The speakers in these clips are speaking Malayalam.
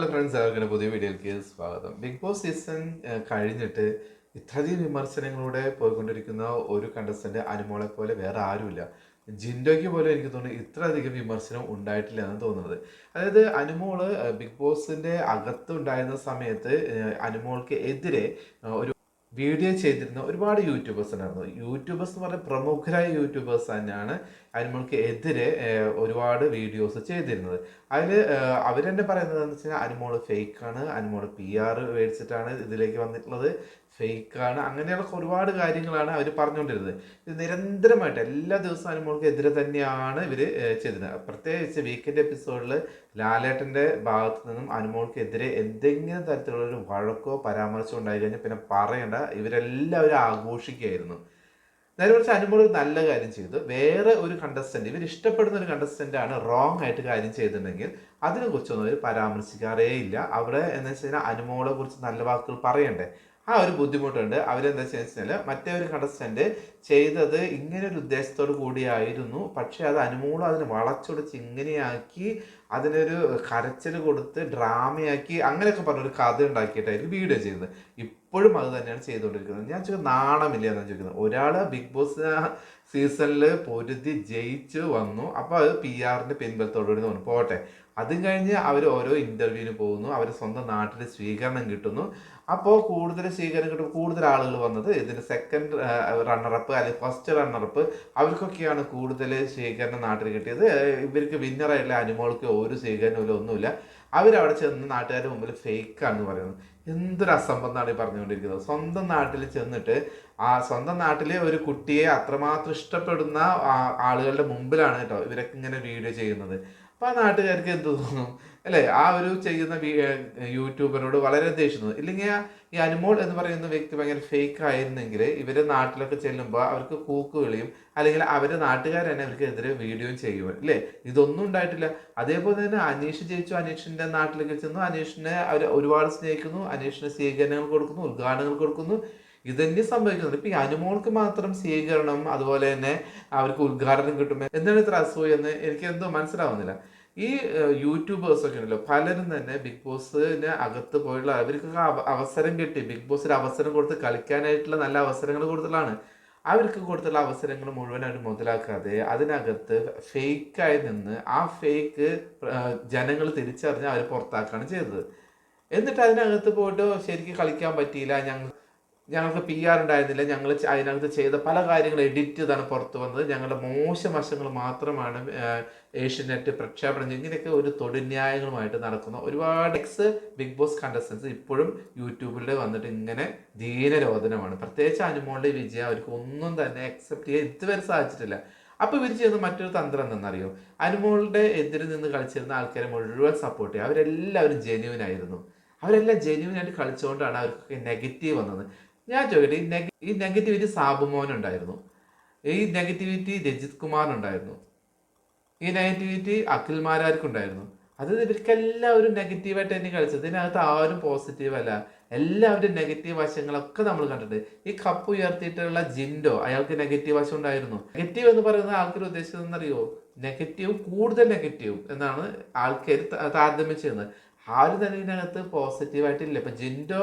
ഹലോ ഫ്രണ്ട്സ് എല്ലാവർക്കും പുതിയ വീഡിയോയിലേക്ക് സ്വാഗതം. ബിഗ് ബോസ് സീസൺ കഴിഞ്ഞിട്ട് ഇത്രയധികം വിമർശനങ്ങളിലൂടെ പോയിക്കൊണ്ടിരിക്കുന്ന ഒരു കണ്ടസ്റ്റന്റ് അനുമോളെ പോലെ വേറെ ആരുമില്ല. ജിൻഡോയ്ക്ക് പോലും എനിക്ക് തോന്നുന്നു ഇത്രയധികം വിമർശനം ഉണ്ടായിട്ടില്ല എന്ന് തോന്നുന്നത്. അതായത് അനുമോൾ ബിഗ് ബോസിന്റെ അകത്ത് ഉണ്ടായിരുന്ന സമയത്ത് അനുമോൾക്ക് എതിരെ ഒരു വീഡിയോ ചെയ്തിരുന്ന ഒരുപാട് യൂട്യൂബേഴ്സ് ഉണ്ടായിരുന്നു. യൂട്യൂബേഴ്സ് എന്ന് പറഞ്ഞാൽ പ്രമുഖരായ യൂട്യൂബേഴ്സ് തന്നെയാണ് അനിമൾക്ക് എതിരെ ഒരുപാട് വീഡിയോസ് ചെയ്തിരുന്നത്. അതിൽ അവരെന്നെ പറയുന്നത് എന്ന് വെച്ചാൽ അനുമോൾ ഫേക്കാണ് അനുമോൾ പി ആർ മേടിച്ചിട്ടാണ് ഇതിലേക്ക് വന്നിട്ടുള്ളത്. ഫേക്കാണ് അങ്ങനെയുള്ള ഒരുപാട് കാര്യങ്ങളാണ് അവർ പറഞ്ഞുകൊണ്ടിരുന്നത്. ഇത് നിരന്തരമായിട്ട് എല്ലാ ദിവസവും അനുമോൾക്ക് എതിരെ തന്നെയാണ് ഇവർ ചെയ്തത്. പ്രത്യേകിച്ച് വീക്കെൻഡ് എപ്പിസോഡിൽ ലാലേട്ടന്റെ ഭാഗത്തു നിന്നും അനുമോൾക്കെതിരെ എന്തെങ്കിലും തരത്തിലുള്ള ഒരു വഴക്കോ പരാമർശമോ ഉണ്ടായി കഴിഞ്ഞാൽ പിന്നെ പറയണ്ട. ഇവരെല്ലാവരും ആഘോഷിക്കുകയായിരുന്നു. നേരെ കുറച്ച് അനുമോൾ നല്ല കാര്യം ചെയ്തു. വേറെ ഒരു കണ്ടസ്റ്റന്റ് ഇവർ ഇഷ്ടപ്പെടുന്ന ഒരു കണ്ടസ്റ്റന്റ് ആണ് റോങ് ആയിട്ട് കാര്യം ചെയ്തിട്ടുണ്ടെങ്കിൽ അതിനെ കുറിച്ചൊന്നും അവർ പരാമർശിക്കാറേ ഇല്ല അവിടെ എന്ന് വെച്ച് കഴിഞ്ഞാൽ അനുമോളെ കുറിച്ച് നല്ല വാക്കുകൾ പറയണ്ടേ? ആ ഒരു ബുദ്ധിമുട്ടുണ്ട്. അവരെന്താ വെച്ചാൽ മറ്റേ ഒരു കണ്ടസ്റ്റന്റ് ചെയ്തത് ഇങ്ങനെ ഒരു ഉദ്ദേശത്തോടു കൂടിയായിരുന്നു. പക്ഷേ അത് അനുമൂലം അതിന് വളച്ചൊടിച്ച് ഇങ്ങനെയാക്കി അതിനൊരു കരച്ചിൽ കൊടുത്ത് ഡ്രാമയാക്കി അങ്ങനെയൊക്കെ പറഞ്ഞൊരു കഥ ഉണ്ടാക്കിയിട്ടായിരിക്കും വീഡിയോ ചെയ്യുന്നത് ഇപ്പോഴും അത് തന്നെയാണ് ചെയ്തുകൊണ്ടിരിക്കുന്നത്. ഞാൻ ചോദിക്കുന്നത് നാണമില്ല എന്നാണ് ചോദിക്കുന്നത്. ഒരാൾ ബിഗ് ബോസ് സീസണിൽ പൊരുതി ജയിച്ച് വന്നു. അപ്പോൾ അത് പി ആറിന്റെ പിൻബലത്തോടുകൂടി തോന്നുന്നു. പോട്ടെ. അതും കഴിഞ്ഞ് അവർ ഓരോ ഇന്റർവ്യൂവിന് പോകുന്നു. അവർ സ്വന്തം നാട്ടിൽ സ്വീകരണം കിട്ടുന്നു. അപ്പോൾ കൂടുതൽ സ്വീകരണം കൂടുതൽ ആളുകൾ വന്നത് ഇതിന് സെക്കൻഡ് റണ്ണറപ്പ് അല്ലെങ്കിൽ ഫസ്റ്റ് റണ്ണറപ്പ് അവർക്കൊക്കെയാണ് കൂടുതൽ സ്വീകരണം നാട്ടിൽ കിട്ടിയത്. ഇവർക്ക് വിന്നറായിട്ടുള്ള അനുമോൾക്ക് ഒരു സ്വീകരണമില്ല ഒന്നുമില്ല. അവരവിടെ ചെന്ന് നാട്ടുകാരുടെ മുമ്പിൽ ഫേക്കാണെന്ന് പറയുന്നത്. എന്തൊരു അസംബന്ധമാണ് ഈ പറഞ്ഞുകൊണ്ടിരിക്കുന്നത്. സ്വന്തം നാട്ടിൽ ചെന്നിട്ട് ആ സ്വന്തം നാട്ടിലെ ഒരു കുട്ടിയെ അത്രമാത്രം ഇഷ്ടപ്പെടുന്ന ആളുകളുടെ മുമ്പിലാണ് കേട്ടോ ഇവരൊക്കെ ഇങ്ങനെ വീഡിയോ ചെയ്യുന്നത്. അപ്പോൾ ആ നാട്ടുകാർക്ക് എന്ത് തോന്നും? അല്ലേ? ആ ഒരു ചെയ്യുന്ന യൂട്യൂബറിനോട് വളരെ ദേഷ്യം തോന്നും ഇല്ലെങ്കിൽ ഈ അനുമോൾ എന്ന് പറയുന്ന വ്യക്തി ഭയങ്കര ഫേക്ക് ആയിരുന്നെങ്കിൽ ഇവരെ നാട്ടിലൊക്കെ ചെല്ലുമ്പോൾ അവർക്ക് കൂക്ക് വിളിയും അല്ലെങ്കിൽ അവരെ നാട്ടുകാർ തന്നെ അവർക്ക് എതിരെ വീഡിയോയും ചെയ്യും അല്ലേ ഇതൊന്നും ഉണ്ടായിട്ടില്ല. അതേപോലെ തന്നെ അനീഷ് ജയിച്ചു. അനീഷിന്റെ നാട്ടിലേക്ക് ചെന്നു. അനീഷിനെ അവർ ഒരുപാട് സ്നേഹിക്കുന്നു. അനീഷിന് സ്വീകരണങ്ങൾ കൊടുക്കുന്നു. ഉദ്ഘാടനങ്ങൾ കൊടുക്കുന്നു. ഇതന്നെ സംഭവിക്കുന്നത് ഇപ്പൊ ഈ അനുമോൾക്ക് മാത്രം സ്വീകരണം അതുപോലെ തന്നെ അവർക്ക് ഉദ്ഘാടനം കിട്ടും. എന്താണ് ഇത്ര അസൂയെന്ന് എനിക്ക് എന്തോ മനസ്സിലാവുന്നില്ല. ഈ യൂട്യൂബേഴ്സ് ഒക്കെ ഉണ്ടല്ലോ പലരും തന്നെ ബിഗ് ബോസിന് അകത്ത് പോയുള്ള അവർക്കൊക്കെ അവസരം കിട്ടി. ബിഗ് ബോസിന് അവസരം കൊടുത്ത് കളിക്കാനായിട്ടുള്ള നല്ല അവസരങ്ങൾ കൊടുത്തതാണ്. അവർക്ക് കൊടുത്തുള്ള അവസരങ്ങൾ മുഴുവൻ അവർ മുതലാക്കാതെ അതിനകത്ത് ഫേക്കായി നിന്ന് ആ ഫേക്ക് ജനങ്ങൾ തിരിച്ചറിഞ്ഞ് അവർ പുറത്താക്കുകയാണ് ചെയ്തത്. എന്നിട്ട് അതിനകത്ത് പോയിട്ട് ശരിക്കും കളിക്കാൻ പറ്റിയില്ല ഞങ്ങൾ ഞങ്ങൾക്ക് പി ആർ ഉണ്ടായിരുന്നില്ല. ഞങ്ങൾ അതിനകത്ത് ചെയ്ത പല കാര്യങ്ങൾ എഡിറ്റ് ചെയ്താണ് പുറത്തു വന്നത്. ഞങ്ങളുടെ മോശം വശങ്ങൾ മാത്രമാണ് ഏഷ്യനെറ്റ് പ്രക്ഷേപണം ചെയ്തത്. ഇങ്ങനെയൊക്കെ ഒരു തൊടുന്യായങ്ങളുമായിട്ട് നടക്കുന്ന ഒരുപാട് എക്സ് ബിഗ് ബോസ് കണ്ടസ്റ്റൻസ് ഇപ്പോഴും യൂട്യൂബിൽ വന്നിട്ട് ഇങ്ങനെ ദീനരോധനമാണ്. പ്രത്യേകിച്ച് അനുമോളുടെ വിജയം അവർക്ക് ഒന്നും തന്നെ അക്സെപ്റ്റ് ചെയ്യാൻ ഇതുവരെ സാധിച്ചിട്ടില്ല. അപ്പോൾ ഇവർ ചെയ്യുന്ന മറ്റൊരു തന്ത്രം എന്തെന്നറിയോ അനുമോളുടെ എതിരിൽ നിന്ന് കളിച്ചിരുന്ന ആൾക്കാരെ മുഴുവൻ സപ്പോർട്ട് ചെയ്യുക. അവരെല്ലാവരും ജെന്യൂൻ ആയിരുന്നു. അവരെല്ലാം ജെന്യൂൻ ആയിട്ട് കളിച്ചുകൊണ്ടാണ് അവർക്ക് നെഗറ്റീവ് വന്നത്. ഞാൻ ചോദിക്കട്ടെ ഈ നെഗ ഈ നെഗറ്റിവിറ്റി സാബുമോൻ ഉണ്ടായിരുന്നു ഈ നെഗറ്റിവിറ്റി രജിത് കുമാർ ഉണ്ടായിരുന്നു ഈ നെഗറ്റിവിറ്റി അഖിൽ മാരാർക്കുണ്ടായിരുന്നു. അത് ഇവർക്കെല്ലാവരും നെഗറ്റീവായിട്ട് തന്നെ കളിച്ചത്. ഇതിനകത്ത് ആരും പോസിറ്റീവ് അല്ല എല്ലാവരും നെഗറ്റീവ് വശങ്ങളൊക്കെ നമ്മൾ കണ്ടിട്ട് ഈ കപ്പ് ഉയർത്തിയിട്ടുള്ള ജിൻഡോ അയാൾക്ക് നെഗറ്റീവ് വശം ഉണ്ടായിരുന്നു. നെഗറ്റീവ് എന്ന് പറയുന്നത് ആൾക്കാർ ഉദ്ദേശിച്ചത് എന്നറിയോ നെഗറ്റീവ് കൂടുതൽ നെഗറ്റീവ് എന്നാണ് ആൾക്കാർ താരതമ്യം ചെയ്യുന്നത്. ആരും തന്നെ ഇതിനകത്ത് പോസിറ്റീവായിട്ടില്ല. ഇപ്പൊ ജിൻഡോ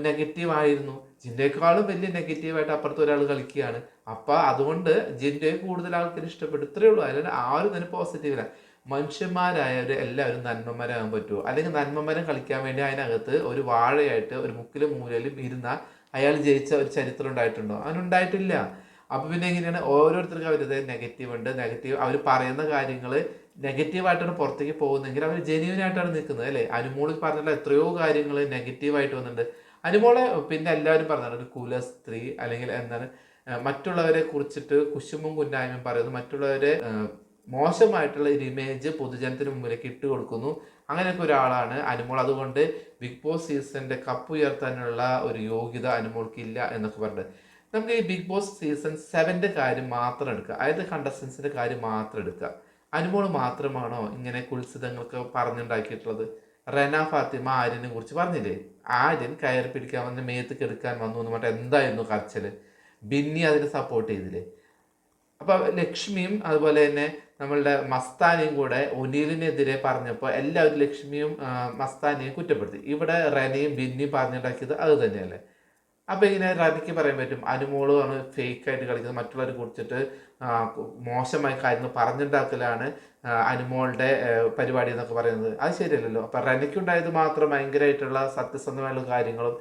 നെഗറ്റീവ് ആയിരുന്നു. ജിൻഡോയെക്കാളും വലിയ നെഗറ്റീവായിട്ട് അപ്പുറത്ത് ഒരാൾ കളിക്കുകയാണ്. അപ്പോൾ അതുകൊണ്ട് ജിന്റെ കൂടുതൽ ആൾക്കാർ ഇഷ്ടപ്പെട്ടു ഇത്രയേ ഉള്ളൂ. അതിൽ ആരും തന്നെ പോസിറ്റീവില്ല മനുഷ്യന്മാരായവർ എല്ലാവരും നന്മമരാകാൻ പറ്റുമോ? അല്ലെങ്കിൽ നന്മമരം കളിക്കാൻ വേണ്ടി അതിനകത്ത് ഒരു വാഴയായിട്ട് ഒരു മുക്കിലും മൂലയിലും ഇരുന്ന അയാൾ ജയിച്ച ഒരു ചരിത്രം ഉണ്ടായിട്ടുണ്ടോ? അതിനുണ്ടായിട്ടില്ല അപ്പോൾ പിന്നെ എങ്ങനെയാണ്? ഓരോരുത്തർക്കും അവരുടെ നെഗറ്റീവ് ഉണ്ട്. നെഗറ്റീവ് അവർ പറയുന്ന കാര്യങ്ങൾ നെഗറ്റീവായിട്ടാണ് പുറത്തേക്ക് പോകുന്നതെങ്കിൽ അവർ ജെന്യൂൻ ആയിട്ടാണ് നിൽക്കുന്നത് അല്ലേ? അനുമോളിൽ പറഞ്ഞിട്ടുള്ള എത്രയോ കാര്യങ്ങൾ നെഗറ്റീവായിട്ട് വന്നിട്ടുണ്ട്. അനുമോളെ പിന്നെ എല്ലാവരും പറഞ്ഞാണ് ഒരു കുല സ്ത്രീ അല്ലെങ്കിൽ എന്താണ് മറ്റുള്ളവരെ കുറിച്ചിട്ട് കുശുമ്പും കുന്നായ്മയും പറയുന്നു. മറ്റുള്ളവരെ മോശമായിട്ടുള്ള ഒരു ഇമേജ് പൊതുജനത്തിന് മുമ്പിലേക്ക് ഇട്ട് കൊടുക്കുന്നു. അങ്ങനെയൊക്കെ ഒരാളാണ് അനുമോൾ. അതുകൊണ്ട് ബിഗ് ബോസ് സീസണിന്റെ കപ്പ് ഉയർത്താനുള്ള ഒരു യോഗ്യത അനുമോൾക്ക് ഇല്ല എന്നൊക്കെ പറഞ്ഞിട്ട്. നമുക്ക് ഈ ബിഗ് ബോസ് സീസൺ സെവന്റെ കാര്യം മാത്രം എടുക്കുക. അതായത് കണ്ടസ്റ്റൻസിന്റെ കാര്യം മാത്രം എടുക്കുക. അനുമോൾ മാത്രമാണോ ഇങ്ങനെ കുത്സിതങ്ങൾക്ക് പറഞ്ഞുണ്ടാക്കിയിട്ടുള്ളത്? റെന ഫാത്തിമ ആര്യനെ കുറിച്ച് പറഞ്ഞില്ലേ? ആര്യൻ കയറി പിടിക്കാൻ വന്ന് മേത്ത് കെടുക്കാൻ വന്നു എന്ന് പറഞ്ഞിട്ട് എന്തായിരുന്നു കരച്ചൽ ബിന്നി അതിനെ സപ്പോർട്ട് ചെയ്തില്ലേ? അപ്പൊ ലക്ഷ്മിയും അതുപോലെ തന്നെ നമ്മളുടെ മസ്താനിയും കൂടെ ഒനീലിനെതിരെ പറഞ്ഞപ്പോൾ എല്ലാവരും ലക്ഷ്മിയും മസ്താനിയും കുറ്റപ്പെടുത്തി. ഇവിടെ റനയും ബിന്നിയും പറഞ്ഞുണ്ടാക്കിയത് അത് തന്നെയല്ലേ? അപ്പൊ ഇങ്ങനെ റബിക്ക് പറയാൻ പറ്റും അനുമോളുമാണ് ഫേക്ക് ആയിട്ട് കളിക്കുന്നത് മറ്റുള്ളവരെ കുറിച്ചിട്ട് മോശമായ കാര്യങ്ങൾ പറഞ്ഞുണ്ടാക്കലാണ് അനുമോളുടെ പരിപാടി എന്നൊക്കെ പറയുന്നത്. അത് ശരിയല്ലല്ലോ. അപ്പം റനയ്ക്കുണ്ടായത് മാത്രം ഭയങ്കരമായിട്ടുള്ള സത്യസന്ധമായുള്ള കാര്യങ്ങളും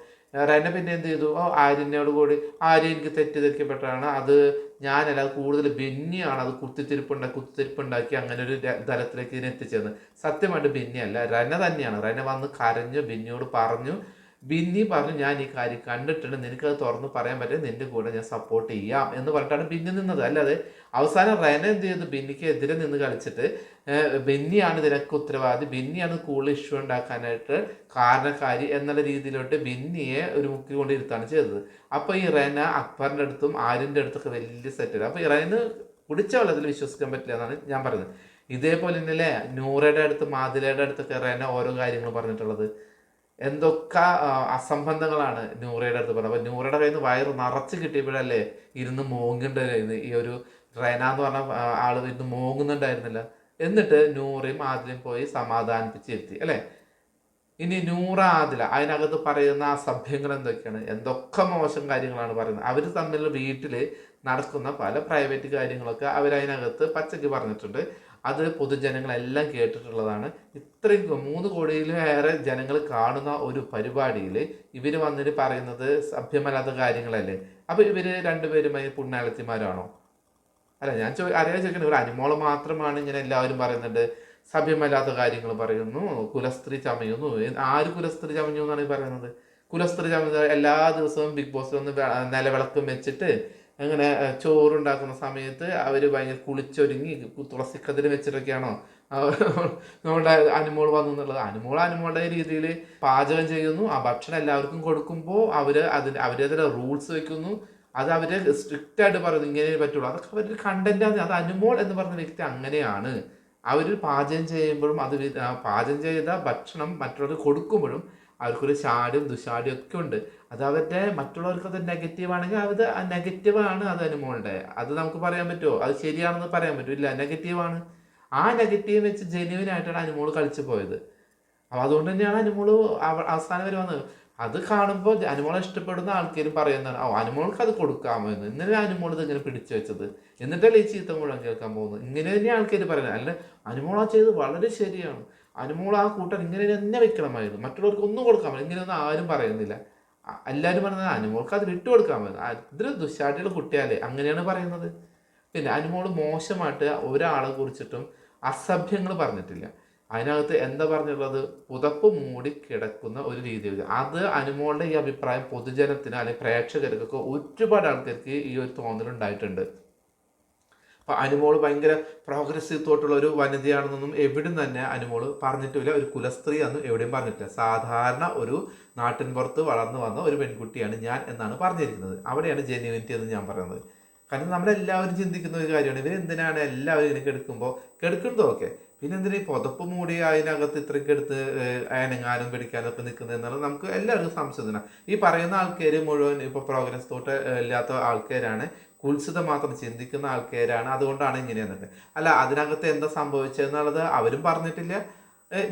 റന പിന്നെ എന്ത് ചെയ്തു? ഓ ആര്യനോട് കൂടി ആര്യ എനിക്ക് തെറ്റിദ്ധരിക്കപ്പെട്ടതാണ്. അത് ഞാനല്ല അത് കൂടുതൽ ബെന്നിയാണ്. അത് കുത്തിത്തിരിപ്പുണ്ടാക്കി കുത്തിത്തിരിപ്പുണ്ടാക്കി അങ്ങനെ ഒരു തലത്തിലേക്ക് ഇതിനെ എത്തിച്ചത് സത്യമായിട്ട് ബെന്നിയല്ല. റന തന്നെയാണ്. റന വന്ന് കരഞ്ഞു ബെന്നിയോട് പറഞ്ഞു ബിന്നി പറഞ്ഞു ഞാൻ ഈ കാര്യം കണ്ടിട്ടുണ്ട്. നിനക്കത് തുറന്ന് പറയാൻ പറ്റും നിന്റെ കൂടെ ഞാൻ സപ്പോർട്ട് ചെയ്യാം. എന്ന് പറഞ്ഞിട്ടാണ് ബിന്നി നിന്നത്. അല്ലാതെ അവസാനം റെന എന്ത് ചെയ്തു? ബിന്നിക്ക് എതിരെ നിന്ന് കളിച്ചിട്ട് ബിന്നിയാണ് ഇതിനൊക്കെ ഉത്തരവാദി. ബിന്നിയാണ് കൂടുതൽ ഇഷ്യൂ ഉണ്ടാക്കാനായിട്ട് കാരണക്കാരി എന്നുള്ള രീതിയിലോട്ട് ബിന്നിയെ ഒരു മുക്കി കൊണ്ടിരുത്താണ് ചെയ്തത്. അപ്പോൾ ഈ റെന അക്ബറിന്റെ അടുത്തും ആര്യന്റെ അടുത്തൊക്കെ വലിയ സെറ്റ് അപ്പൊ ഈ റെന് കുടിച്ച വെള്ളത്തിൽ വിശ്വസിക്കാൻ പറ്റില്ല എന്നാണ് ഞാൻ പറയുന്നത്. ഇതേപോലെ തന്നെയല്ലേ? നൂറയുടെ അടുത്ത് മാതിലയുടെ അടുത്തൊക്കെ റെന ഓരോ കാര്യങ്ങൾ പറഞ്ഞിട്ടുള്ളത്. എന്തൊക്കെ അസംബന്ധങ്ങളാണ് നൂറയുടെ അടുത്ത് പറഞ്ഞത്. അപ്പൊ നൂറയുടെ കയ്യിൽ നിന്ന് വയറ് നിറച്ച് കിട്ടിയപ്പോഴല്ലേ ഇരുന്ന് മോങ്ങുണ്ടായിരുന്നു ഈ ഒരു റൈന എന്ന് പറഞ്ഞ ആൾ ഇരുന്ന് മോങ്ങുന്നുണ്ടായിരുന്നില്ല. എന്നിട്ട് നൂറയും ആദിലും പോയി സമാധാനിപ്പിച്ചിരുത്തി അല്ലേ? ഇനി നൂറ ആദില അതിനകത്ത് പറയുന്ന അസഭ്യങ്ങൾ എന്തൊക്കെയാണ്? എന്തൊക്കെ മോശം കാര്യങ്ങളാണ് പറയുന്നത്? അവർ തമ്മിൽ വീട്ടിൽ നടക്കുന്ന പല പ്രൈവറ്റ് കാര്യങ്ങളൊക്കെ അവരതിനകത്ത് പച്ചയ്ക്ക് പറഞ്ഞിട്ടുണ്ട്. അത് പൊതുജനങ്ങളെല്ലാം കേട്ടിട്ടുള്ളതാണ്. ഇത്രയും മൂന്ന് കോടിയിലേറെ ജനങ്ങൾ കാണുന്ന ഒരു പരിപാടിയിൽ ഇവർ വന്നിട്ട് പറയുന്നത് സഭ്യമല്ലാത്ത കാര്യങ്ങളല്ലേ? അപ്പോൾ ഇവർ രണ്ടുപേരുമായി പുണ്യാളത്തിമാരാണോ? അല്ല ഞാൻ ചോ അറിയാൻ ചോദിക്കുന്നത് ഒരു അനുമോളം മാത്രമാണ് ഇങ്ങനെ എല്ലാവരും പറയുന്നുണ്ട് സഭ്യമല്ലാത്ത കാര്യങ്ങൾ പറയുന്നു കുലസ്ത്രീ ചമയുന്നു. ആര് കുലസ്ത്രീ ചമഞ്ഞു എന്നാണ് പറയുന്നത്? കുലസ്ത്രീ ചമഞ്ഞ എല്ലാ ദിവസവും ബിഗ് ബോസ് ഒന്ന് നിലവിളക്കം വെച്ചിട്ട് അങ്ങനെ ചോറുണ്ടാക്കുന്ന സമയത്ത് അവർ ഭയങ്കര കുളിച്ചൊരുങ്ങി തുളസിക്കതിൽ വെച്ചിട്ടൊക്കെയാണോ? നമ്മുടെ അനുമോൾ വന്നു എന്നുള്ളത് അനുമോൾ അനുമോളുടെ രീതിയിൽ പാചകം ചെയ്യുന്നു. ആ ഭക്ഷണം എല്ലാവർക്കും കൊടുക്കുമ്പോൾ അവർ അതിന് അവരതിലെ റൂൾസ് വെക്കുന്നു. അത് അവർ സ്ട്രിക്റ്റ് ആയിട്ട് പറയുന്നു ഇങ്ങനെ പറ്റുള്ളൂ. അതൊക്കെ അവരുടെ കണ്ടന്റ് അത് അനുമോൾ എന്ന് പറഞ്ഞ വ്യക്തി അങ്ങനെയാണ്. അവർ പാചകം ചെയ്യുമ്പോഴും അത് പാചകം ചെയ്ത ഭക്ഷണം മറ്റുള്ളവർക്ക് കൊടുക്കുമ്പോഴും അവർക്കൊരു ചാടും ദുശാടും ഒക്കെ ഉണ്ട്. അത് അവരുടെ മറ്റുള്ളവർക്ക് അത് നെഗറ്റീവ് ആണെങ്കിൽ അത് നെഗറ്റീവ് ആണ് അത് അനുമോളുടെ അത് നമുക്ക് പറയാൻ പറ്റുമോ? അത് ശരിയാണെന്ന് പറയാൻ പറ്റും ഇല്ല നെഗറ്റീവ് ആണ്. ആ നെഗറ്റീവ് വെച്ച് ജെന്യുവൻ ആയിട്ടാണ് അനുമോൾ കളിച്ചു പോയത്. അപ്പോൾ അതുകൊണ്ട് തന്നെയാണ് അനുമോൾ അവസാനം വരെ വന്നത്. അത് കാണുമ്പോൾ അനുമോളെ ഇഷ്ടപ്പെടുന്ന ആൾക്കാരും പറയുന്നതാണ് ഓ അനുമോൾക്ക് അത് കൊടുക്കാമോ എന്ന്? ഇന്നലെ അനുമോൾ ഇത് ഇങ്ങനെ പിടിച്ചു വെച്ചത്. എന്നിട്ടല്ലേ ഈ ചീത്ത മുഴുവൻ കേൾക്കാൻ പോകുന്നത്? ഇങ്ങനെ തന്നെ ആൾക്കാർ പറയുന്നത്. അല്ല അനുമോൾ ആ ചെയ്ത് വളരെ ശരിയാണ്. അനുമോൾ ആ കൂട്ടൻ ഇങ്ങനെ തന്നെ വെക്കണമായിരുന്നു. മറ്റുള്ളവർക്ക് ഒന്നും കൊടുക്കാൻ പറ്റില്ല. ഇങ്ങനെയൊന്നും ആരും പറയുന്നില്ല. എല്ലാവരും പറയുന്നത് അനുമോൾക്ക് അത് വിട്ടുകൊടുക്കാമായിരുന്നു പറ്റും ഇതിൽ ദുശാട്ടികൾ കുട്ടിയാലേ അങ്ങനെയാണ് പറയുന്നത്. പിന്നെ അനുമോൾ മോശമായിട്ട് ഒരാളെ കുറിച്ചിട്ടും അസഭ്യങ്ങൾ പറഞ്ഞിട്ടില്ല. അതിനകത്ത് എന്താ പറഞ്ഞിട്ടുള്ളത്? പുതപ്പ് മൂടി കിടക്കുന്ന ഒരു രീതിയിൽ. അത് അനുമോളുടെ ഈ അഭിപ്രായം പൊതുജനത്തിന് അല്ലെങ്കിൽ പ്രേക്ഷകർക്കൊക്കെ ഒരുപാട് ആൾക്കാർക്ക് ഈ ഒരു തോന്നലുണ്ടായിട്ടുണ്ട്. അപ്പൊ അനുമോൾ ഭയങ്കര പ്രോഗ്രസീവ് തോട്ടുള്ള ഒരു വനിതയാണെന്നൊന്നും എവിടും തന്നെ അനുമോൾ പറഞ്ഞിട്ടില്ല. ഒരു കുലസ്ത്രീ എന്നും എവിടെയും പറഞ്ഞിട്ടില്ല. സാധാരണ ഒരു നാട്ടിൻ പുറത്ത് വളർന്നു വന്ന ഒരു പെൺകുട്ടിയാണ് ഞാൻ എന്നാണ് പറഞ്ഞിരിക്കുന്നത്. അവിടെയാണ് ജെന്യൂനിറ്റി എന്ന് ഞാൻ പറയുന്നത്. കാരണം നമ്മളെല്ലാവരും ചിന്തിക്കുന്ന ഒരു കാര്യമാണ്. ഇവർ എന്തിനാണ് എല്ലാവരും ഇങ്ങനെ കെടുക്കുമ്പോൾ കെടുക്കുന്നതും ഓക്കെ പിന്നെ എന്തിനാ ഈ പുതപ്പ് മൂടി അതിനകത്ത് ഇത്രയ്ക്ക് എടുത്ത് അനങ്ങാനും പിടിക്കാനും ഒക്കെ നിൽക്കുന്നത് എന്നുള്ളത് നമുക്ക് എല്ലാവർക്കും സംശയത്തിന്. ഈ പറയുന്ന ആൾക്കാർ മുഴുവൻ ഇപ്പോൾ പ്രോഗ്രസ് തോട്ട് ഇല്ലാത്ത ആൾക്കാരാണ്. കുൽസിതം മാത്രം ചിന്തിക്കുന്ന ആൾക്കാരാണ്. അതുകൊണ്ടാണ് ഇങ്ങനെയെന്നൊക്കെ അല്ല അതിനകത്ത് എന്താ സംഭവിച്ചതെന്നുള്ളത് അവരും പറഞ്ഞിട്ടില്ല.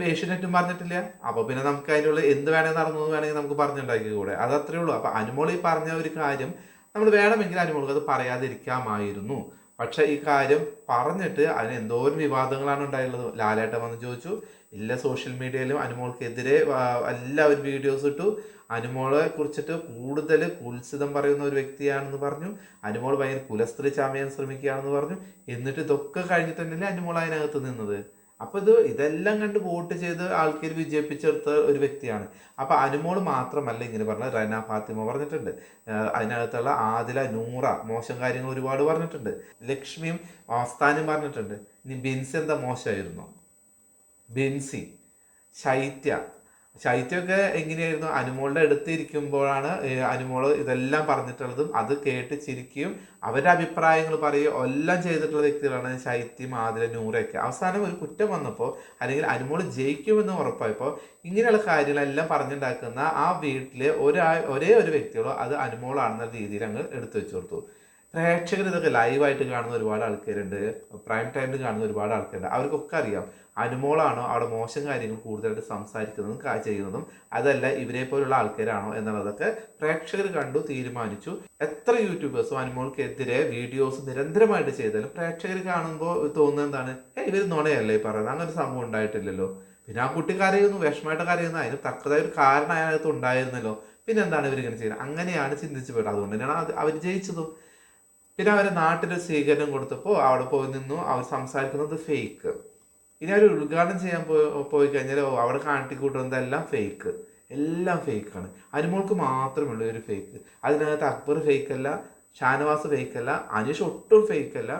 ഏഷ്യനെറ്റും പറഞ്ഞിട്ടില്ല. അപ്പൊ പിന്നെ നമുക്ക് അതിനുള്ള എന്ത് വേണമെങ്കിൽ നടന്നു വേണമെങ്കിൽ നമുക്ക് പറഞ്ഞുണ്ടാക്കി കൂടെ അത് അത്രേ ഉള്ളൂ. അപ്പൊ അനുമോൾ ഈ പറഞ്ഞ ഒരു കാര്യം നമ്മൾ വേണമെങ്കിൽ അനുമോൾക്ക് അത് പറയാതിരിക്കാമായിരുന്നു. പക്ഷെ ഈ കാര്യം പറഞ്ഞിട്ട് അതിന് എന്തോരം വിവാദങ്ങളാണ് ഉണ്ടായിട്ടുള്ളത്. ലാലേട്ടൻ വന്ന് ചോദിച്ചു എല്ലാ സോഷ്യൽ മീഡിയയിലും അനുമോൾക്കെതിരെ എല്ലാ എല്ലാവരും വീഡിയോസ് ഇട്ടു. അനുമോളെ കുറിച്ചിട്ട് കൂടുതൽ കുൽസിതം പറയുന്ന ഒരു വ്യക്തിയാണെന്ന് പറഞ്ഞു. അനുമോൾ ഭയങ്കര കുലസ്ത്രീ ചാമയാൻ ശ്രമിക്കുകയാണെന്ന് പറഞ്ഞു. എന്നിട്ട് ഇതൊക്കെ കഴിഞ്ഞിട്ട് തന്നെയല്ലേ അനുമോൾ അതിനകത്ത് നിന്നത്. അപ്പൊ ഇത് ഇതെല്ലാം കണ്ട് വോട്ട് ചെയ്ത് ആൾക്കാർ വിജയിപ്പിച്ചെടുത്ത ഒരു വ്യക്തിയാണ്. അപ്പൊ അനുമോൾ മാത്രമല്ല ഇങ്ങനെ പറഞ്ഞ റന ഫാത്തിമ പറഞ്ഞിട്ടുണ്ട്. അതിനകത്തുള്ള ആദില നൂറ മോശം കാര്യങ്ങൾ ഒരുപാട് പറഞ്ഞിട്ടുണ്ട്. ലക്ഷ്മിയും ആസ്ഥാനും പറഞ്ഞിട്ടുണ്ട്. ഇനി ബിൻസ് എന്താ മോശമായിരുന്നു? ബിൻസി ശൈത്യ. ശൈത്യമൊക്കെ എങ്ങനെയായിരുന്നു? അനുമോളുടെ അടുത്തിരിക്കുമ്പോഴാണ് അനുമോൾ ഇതെല്ലാം പറഞ്ഞിട്ടുള്ളതും അത് കേട്ട് ചിരിക്കുകയും അവരുടെ അഭിപ്രായങ്ങൾ പറയുകയും എല്ലാം ചെയ്തിട്ടുള്ള വ്യക്തികളാണ് ശൈത്യം ആതിര നൂറയൊക്കെ. അവസാനം ഒരു കുറ്റം വന്നപ്പോൾ അല്ലെങ്കിൽ അനുമോൾ ജയിക്കുമെന്ന് ഉറപ്പായപ്പോൾ ഇങ്ങനെയുള്ള കാര്യങ്ങളെല്ലാം പറഞ്ഞുണ്ടാക്കുന്ന ആ വീട്ടിലെ ഒരാ ഒരേ ഒരു വ്യക്തികളോ അത് അനുമോളാണെന്ന രീതിയിൽ അങ്ങ് എടുത്തു വെച്ചു കൊടുത്തു. പ്രേക്ഷകർ ഇതൊക്കെ ലൈവായിട്ട് കാണുന്ന ഒരുപാട് ആൾക്കാരുണ്ട്. പ്രൈം ടൈമിൽ കാണുന്ന ഒരുപാട് ആൾക്കാരുണ്ട്. അവർക്കൊക്കെ അറിയാം അനുമോളാണോ അവിടെ മോശം കാര്യങ്ങൾ കൂടുതലായിട്ട് സംസാരിക്കുന്നതും ചെയ്യുന്നതും അതല്ല ഇവരെ പോലുള്ള ആൾക്കാരാണോ എന്നുള്ളതൊക്കെ പ്രേക്ഷകർ കണ്ടു തീരുമാനിച്ചു. എത്ര യൂട്യൂബേഴ്സും അനുമോൾക്കെതിരെ വീഡിയോസ് നിരന്തരമായിട്ട് ചെയ്താലും പ്രേക്ഷകർ കാണുമ്പോൾ തോന്നുന്നത് എന്താണ്? ഏ ഇവർ നുണയല്ലേ പറയുന്നത്? അങ്ങനെ സംഭവം ഉണ്ടായിട്ടില്ലല്ലോ. പിന്നെ ആ കുട്ടി കരയുന്നു വിഷമമായിട്ട് കരയുന്നു. അതിന് തക്കതായ ഒരു കാരണം അതിനകത്ത് ഉണ്ടായിരുന്നല്ലോ. പിന്നെ എന്താണ് ഇവർ ഇങ്ങനെ ചെയ്യുന്നത്? അങ്ങനെയാണ് ചിന്തിച്ചു പോയത്. അതുകൊണ്ട് തന്നെയാണ് അവർ ജയിച്ചതും. പിന്നെ അവരെ നാട്ടിൽ സ്വീകരണം കൊടുത്തപ്പോൾ അവിടെ പോയി നിന്നു അവർ സംസാരിക്കുന്നത് ഫേക്ക് ഇനി അവർ ഉദ്ഘാടനം ചെയ്യാൻ പോയി പോയി കഴിഞ്ഞാൽ ഓ അവിടെ കാട്ടിക്കൂട്ടുന്നതെല്ലാം ഫേക്ക് എല്ലാം ഫേക്കാണ് അനുമോൾക്ക് മാത്രമേ ഉള്ളൂ ഒരു ഫേക്ക് അതിനകത്ത് അക്ബർ ഫേക്കല്ല ഷാനവാസ് ഫേക്കല്ല അനീഷ് ഒട്ടും ഫേക്കല്ല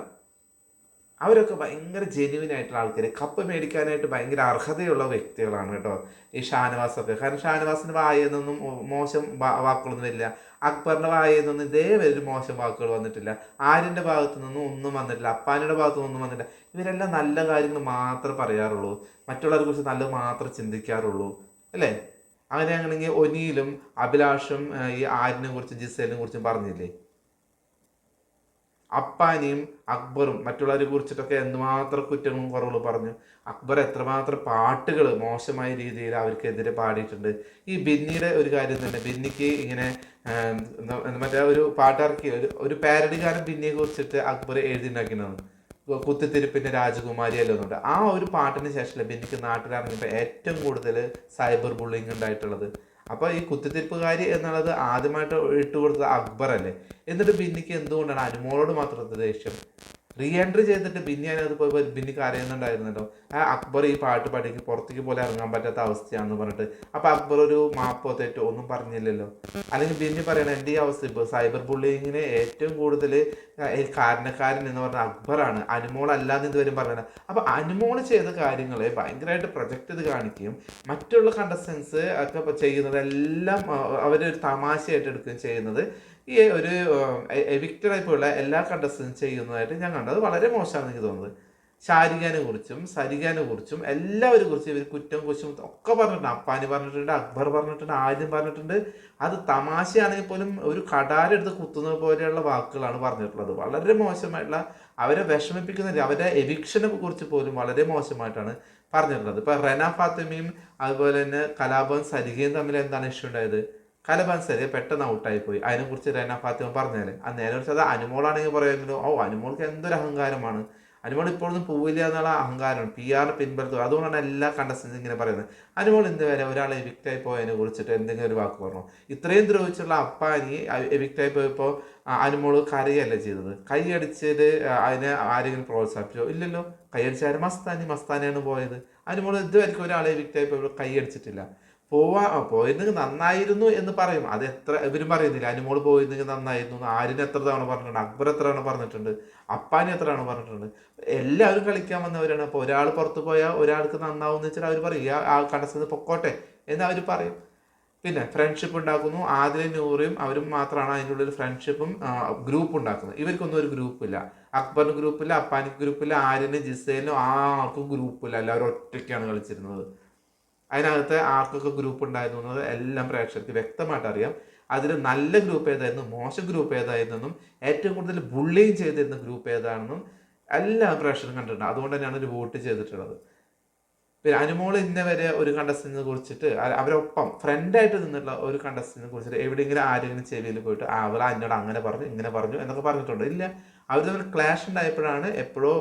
അവരൊക്കെ ഭയങ്കര ജെന്യൂൻ ആയിട്ടുള്ള ആൾക്കാർ കപ്പ് മേടിക്കാനായിട്ട് ഭയങ്കര അർഹതയുള്ള വ്യക്തികളാണ് കേട്ടോ ഈ ഷാനവാസൊക്കെ കാരണം ഷാനവാസിന്റെ വായിൽ നിന്നും മോശം വാക്കുകളൊന്നും ഇല്ല അക്ബറിന്റെ വായിൽ നിന്നും ഇതേവരെ ഒരു മോശം വാക്കുകൾ വന്നിട്ടില്ല. ആര്യന്റെ ഭാഗത്തു നിന്നും ഒന്നും വന്നിട്ടില്ല. അപ്പാനിയുടെ ഭാഗത്തു നിന്നും വന്നിട്ടില്ല. ഇവരെല്ലാം നല്ല കാര്യങ്ങൾ മാത്രമേ പറയാറുള്ളൂ. മറ്റുള്ളവരെ കുറിച്ച് നല്ലത് മാത്രമേ ചിന്തിക്കാറുള്ളൂ. അല്ലേ? അങ്ങനെയാണെങ്കിൽ ഒനിയിലും അഭിലാഷും ഈ ആര്യനെ കുറിച്ചും ജിസേലിനെ കുറിച്ചും പറഞ്ഞില്ലേ? അപ്പാനിയും അക്ബറും മറ്റുള്ളവരെ കുറിച്ചിട്ടൊക്കെ എന്തുമാത്രം കുറ്റങ്ങളും കുറവുകളും പറഞ്ഞു. അക്ബർ എത്രമാത്രം പാട്ടുകൾ മോശമായ രീതിയിൽ അവർക്കെതിരെ പാടിയിട്ടുണ്ട്. ഈ ബിന്നിയുടെ ഒരു കാര്യം തന്നെ. ബിന്നിക്ക് ഇങ്ങനെ മറ്റേ ഒരു പാട്ടിറക്കി ഒരു ഒരു പാരഡി ഗാനം ബിന്നിയെ കുറിച്ചിട്ട് അക്ബർ എഴുതിണ്ടാക്കിയതാണ്. കുത്തിത്തിരിപ്പിന്റെ രാജകുമാരി അല്ലെന്നുണ്ട് ആ ഒരു പാട്ടിന് ശേഷം ബിന്നിക്ക് നാട്ടിലിറങ്ങിയപ്പോൾ ഏറ്റവും കൂടുതൽ സൈബർ ബുള്ളിങ് ഉണ്ടായിട്ടുള്ളത്. അപ്പോൾ ഈ കുത്തിത്തിരിപ്പുകാരി എന്നുള്ളത് ആദ്യമായിട്ട് ഇട്ട് കൊടുത്തത് അക്ബർ അല്ലേ എന്നിട്ട് ബിന്നിക്ക് എന്തുകൊണ്ടാണ്? അനുമോളോട് മാത്രം ഇത്ര ദേഷ്യം? റീ എൻട്രി ചെയ്തിട്ട് ബിന്നി അതിനകത്ത് പോയി ബിന്നിക്ക് അറിയുന്നുണ്ടായിരുന്നല്ലോ ആ അക്ബർ ഈ പാട്ട് പാടിക്ക് പുറത്തേക്ക് പോലെ ഇറങ്ങാൻ പറ്റാത്ത അവസ്ഥയാണെന്ന് പറഞ്ഞിട്ട്. അപ്പം അക്ബർ ഒരു മാപ്പോ തെറ്റോ ഒന്നും പറഞ്ഞില്ലല്ലോ. അല്ലെങ്കിൽ ബിന്നി പറയണ എന്റെ ഈ അവസ്ഥ ഇപ്പോൾ സൈബർ ബുള്ളിങ്ങിന് ഏറ്റവും കൂടുതൽ കാരണക്കാരൻ എന്ന് പറഞ്ഞ അക്ബറാണ്. അനുമോൾ അല്ലാന്ന് ഇതുവരെ അപ്പം അപ്പോൾ അനുമോൾ ചെയ്ത കാര്യങ്ങളെ ഭയങ്കരമായിട്ട് പ്രൊജക്റ്റ് ചെയ്ത് കാണിക്കുകയും മറ്റുള്ള കണ്ടസ്റ്റൻസ് ഒക്കെ ചെയ്യുന്നതെല്ലാം അവരൊരു തമാശയായിട്ട് എടുക്കുകയും ചെയ്യുന്നത് ഈ ഒരു എവിക്റ്റഡ് ആയിട്ടുള്ള എല്ലാ കണ്ടസ്റ്റൻസും ചെയ്യുന്നതായിട്ട് ഞാൻ കണ്ടത് വളരെ മോശമാണ് എനിക്ക് തോന്നുന്നത്. ഷാരിഖാനെ കുറിച്ചും സരിഖാനെ കുറിച്ചും എല്ലാവരെ കുറിച്ചും ഇവർ കുറ്റം കുശും ഒക്കെ പറഞ്ഞിട്ടുണ്ട്. അപ്പാനി പറഞ്ഞിട്ടുണ്ട് അക്ബർ പറഞ്ഞിട്ടുണ്ട് ആര്യം പറഞ്ഞിട്ടുണ്ട്. അത് തമാശയാണെങ്കിൽ പോലും ഒരു കടാരെടുത്ത് കുത്തുന്നത് പോലെയുള്ള വാക്കുകളാണ് പറഞ്ഞിട്ടുള്ളത്. വളരെ മോശമായിട്ടുള്ള അവരെ വിഷമിപ്പിക്കുന്ന അവരെ എവിക്ഷനെ കുറിച്ച് പോലും വളരെ മോശമായിട്ടാണ് പറഞ്ഞിട്ടുള്ളത്. ഇപ്പം റെന ഫാത്തിമയും അതുപോലെ തന്നെ കലാഭവൻ സരികയും തമ്മിൽ എന്താണ് ഇഷ്യൂ ഉണ്ടായത്? കലാഭവൻ സരിക പെട്ടെന്ന് ഔട്ടായി പോയി അതിനെക്കുറിച്ച് റെന ഫാത്തിമ പറഞ്ഞാൽ ആ നേരെ കുറിച്ച് അത് അനുമോളാണെങ്കിൽ പറയുമെങ്കിലും ഓ അനുമോൾക്ക് എന്തൊരു അഹങ്കാരമാണ്. അനുമോൾ ഇപ്പോഴൊന്നും പോവില്ല എന്നുള്ള അഹങ്കാരമാണ്. പി ആറിന് പിൻബലത്തും അതുകൊണ്ടാണ് എല്ലാ കണ്ടസ്റ്റൻസും ഇങ്ങനെ പറയുന്നത്. അനുമോൾ ഇന്ന് വരെ ഒരാളെ എവിക്റ്റായി പോയതിനെ കുറിച്ചിട്ട് എന്തെങ്കിലും ഒരു വാക്ക് പറഞ്ഞു? ഇത്രയും ദ്രോഹിച്ചുള്ള അപ്പാനി എവിക്റ്റായി പോയപ്പോൾ അനുമോൾ കരയല്ല ചെയ്തത്? കൈയടിച്ചത് അതിനെ ആരെങ്കിലും പ്രോത്സാഹിപ്പിച്ചോ? ഇല്ലല്ലോ. കൈയടിച്ചാൽ മസ്താനി. മസ്താനിയാണ് പോയത്. അനുമോൾ ഇതുവരെയ്ക്കും ഒരാളെ എവിക്റ്റായി പോയപ്പോൾ കൈയടിച്ചിട്ടില്ല. പോവാ. പോയിരുന്നെങ്കിൽ നന്നായിരുന്നു എന്ന് പറയും. അത് എത്ര ഇവരും പറയുന്നില്ല. അനുമോൾ പോയിരുന്നെങ്കിൽ നന്നായിരുന്നു. ആരിന് എത്ര തവണ പറഞ്ഞിട്ടുണ്ട്? അക്ബർ എത്ര തവണ പറഞ്ഞിട്ടുണ്ട്? അപ്പാന് എത്ര തവണ പറഞ്ഞിട്ടുണ്ട്? എല്ലാവരും കളിക്കാൻ വന്നവരാണ്. അപ്പോൾ ഒരാൾ പുറത്ത് പോയാൽ ഒരാൾക്ക് നന്നാവും എന്ന് വെച്ചാൽ അവർ പറയും. ആ കണ്ടസ്ഥന് പൊക്കോട്ടെ എന്ന് അവർ പറയും. പിന്നെ ഫ്രണ്ട്ഷിപ്പ് ഉണ്ടാക്കുന്നു. ആദിലും നൂറും അവരും മാത്രമാണ് അതിന്റെ ഉള്ളിൽ ഫ്രണ്ട്ഷിപ്പും ഗ്രൂപ്പ് ഉണ്ടാക്കുന്നത്. ഇവർക്കൊന്നും ഒരു ഗ്രൂപ്പില്ല അക്ബറിന് ഗ്രൂപ്പില്ല അപ്പാനിക്ക് ഗ്രൂപ്പില്ല ആര്യന് ജിസേലിനും ആർക്കും ഗ്രൂപ്പില്ല എല്ലാവരും ഒറ്റയ്ക്കാണ് കളിച്ചിരുന്നത്. അതിനകത്ത് ആർക്കൊക്കെ ഗ്രൂപ്പ് ഉണ്ടായിരുന്നു എന്നത് എല്ലാം പ്രേക്ഷകർക്ക് വ്യക്തമായിട്ട് അറിയാം. അതിൽ നല്ല ഗ്രൂപ്പ് ഏതായിരുന്നു? മോശം ഗ്രൂപ്പ് ഏതായിരുന്നെന്നും ഏറ്റവും കൂടുതൽ ബുള്ളിങ് ചെയ്തിരുന്ന ഗ്രൂപ്പ് ഏതാണെന്നും എല്ലാ പ്രേക്ഷകരും കണ്ടിട്ടുണ്ട്. അതുകൊണ്ട് തന്നെയാണ് ഒരു വോട്ട് ചെയ്തിട്ടുള്ളത്. പിന്നെ അനുമോൾ ഇന്ന വരെ ഒരു കണ്ടസ്റ്റിനെ കുറിച്ചിട്ട് അവരൊപ്പം ഫ്രണ്ടായിട്ട് നിന്നുള്ള ഒരു കണ്ടസ്റ്റിനെ കുറിച്ചിട്ട് എവിടെയെങ്കിലും ആരെങ്കിലും ചെവിയിൽ പോയിട്ട് ആ അവൾ എന്നോട് അങ്ങനെ പറഞ്ഞു ഇങ്ങനെ പറഞ്ഞു എന്നൊക്കെ പറഞ്ഞിട്ടുണ്ട്. ഇല്ല. അവർ തമ്മിൽ ക്ലാഷ് ഉണ്ടായപ്പോഴാണ് എപ്പോഴോ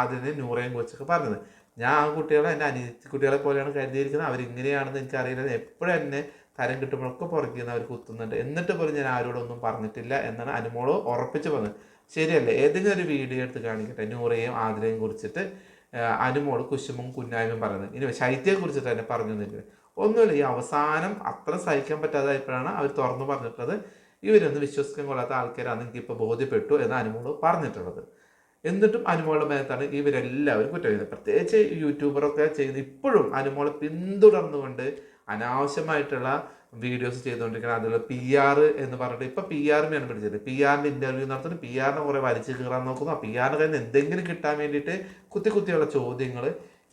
ആദ്യം നൂറേയും കുറിച്ചൊക്കെ പറഞ്ഞത്. ഞാൻ ആ കുട്ടികളെ എന്റെ അനിയത്തി കുട്ടികളെ പോലെയാണ് കരുതിയിരിക്കുന്നത്. അവരിങ്ങനെയാണെന്ന് എനിക്കറിയില്ല. എപ്പോഴും എന്നെ തരം കിട്ടുമ്പോഴൊക്കെ പുറകിൽ അവർ കുത്തുന്നുണ്ട്. എന്നിട്ട് പോലും ഞാൻ ആരോടൊന്നും പറഞ്ഞിട്ടില്ല എന്നാണ് അനുമോൾ ഉറപ്പിച്ച് പറഞ്ഞത്. ശരിയല്ലേ? ഏതെങ്കിലും ഒരു വീഡിയോ എടുത്ത് കാണിക്കട്ടെ. നൂറയും ആതിരയും കുറിച്ചിട്ട് അനുമോൾ കുശുമും കുഞ്ഞായ്മയും പറയുന്നത്. ഇനി ശൈത്യയെ കുറിച്ചിട്ട് തന്നെ പറഞ്ഞു നിൽക്കുന്നത് ഒന്നുമില്ല. ഈ അവസാനം അത്ര സഹിക്കാൻ പറ്റാതായപ്പോഴാണ് അവർ തുറന്നു പറഞ്ഞിട്ടുള്ളത്. ഇവരൊന്നും വിശ്വസിക്കാൻ കൊള്ളാത്ത ആൾക്കാരാണ്. എനിക്കിപ്പോൾ ബോധ്യപ്പെട്ടു എന്ന് അനുമോൾ പറഞ്ഞിട്ടുള്ളത്. എന്നിട്ടും അനുമോളുടെ മേത്താണ് ഇവരെല്ലാവരും കുറ്റം ചെയ്യുന്നത് പ്രത്യേകിച്ച് യൂട്യൂബറൊക്കെ ചെയ്യുന്നത് ഇപ്പോഴും അനുമോളെ പിന്തുടർന്നുകൊണ്ട് അനാവശ്യമായിട്ടുള്ള വീഡിയോസ് ചെയ്തുകൊണ്ടിരിക്കുന്നത് അതിലുള്ള പി ആർ എന്ന് പറഞ്ഞിട്ട് ഇപ്പം പി ആറിനെയാണ് പിടിച്ചത്. പി ആറിന്റെ ഇന്റർവ്യൂ നടത്തുന്നത് പി ആറിനെ കുറേ വലിച്ചു കീറാൻ നോക്കുന്നു. ആ പി ആറിന് കയ്യിൽ നിന്ന് എന്തെങ്കിലും കിട്ടാൻ വേണ്ടിയിട്ട് കുത്തി കുത്തിയുള്ള ചോദ്യങ്ങൾ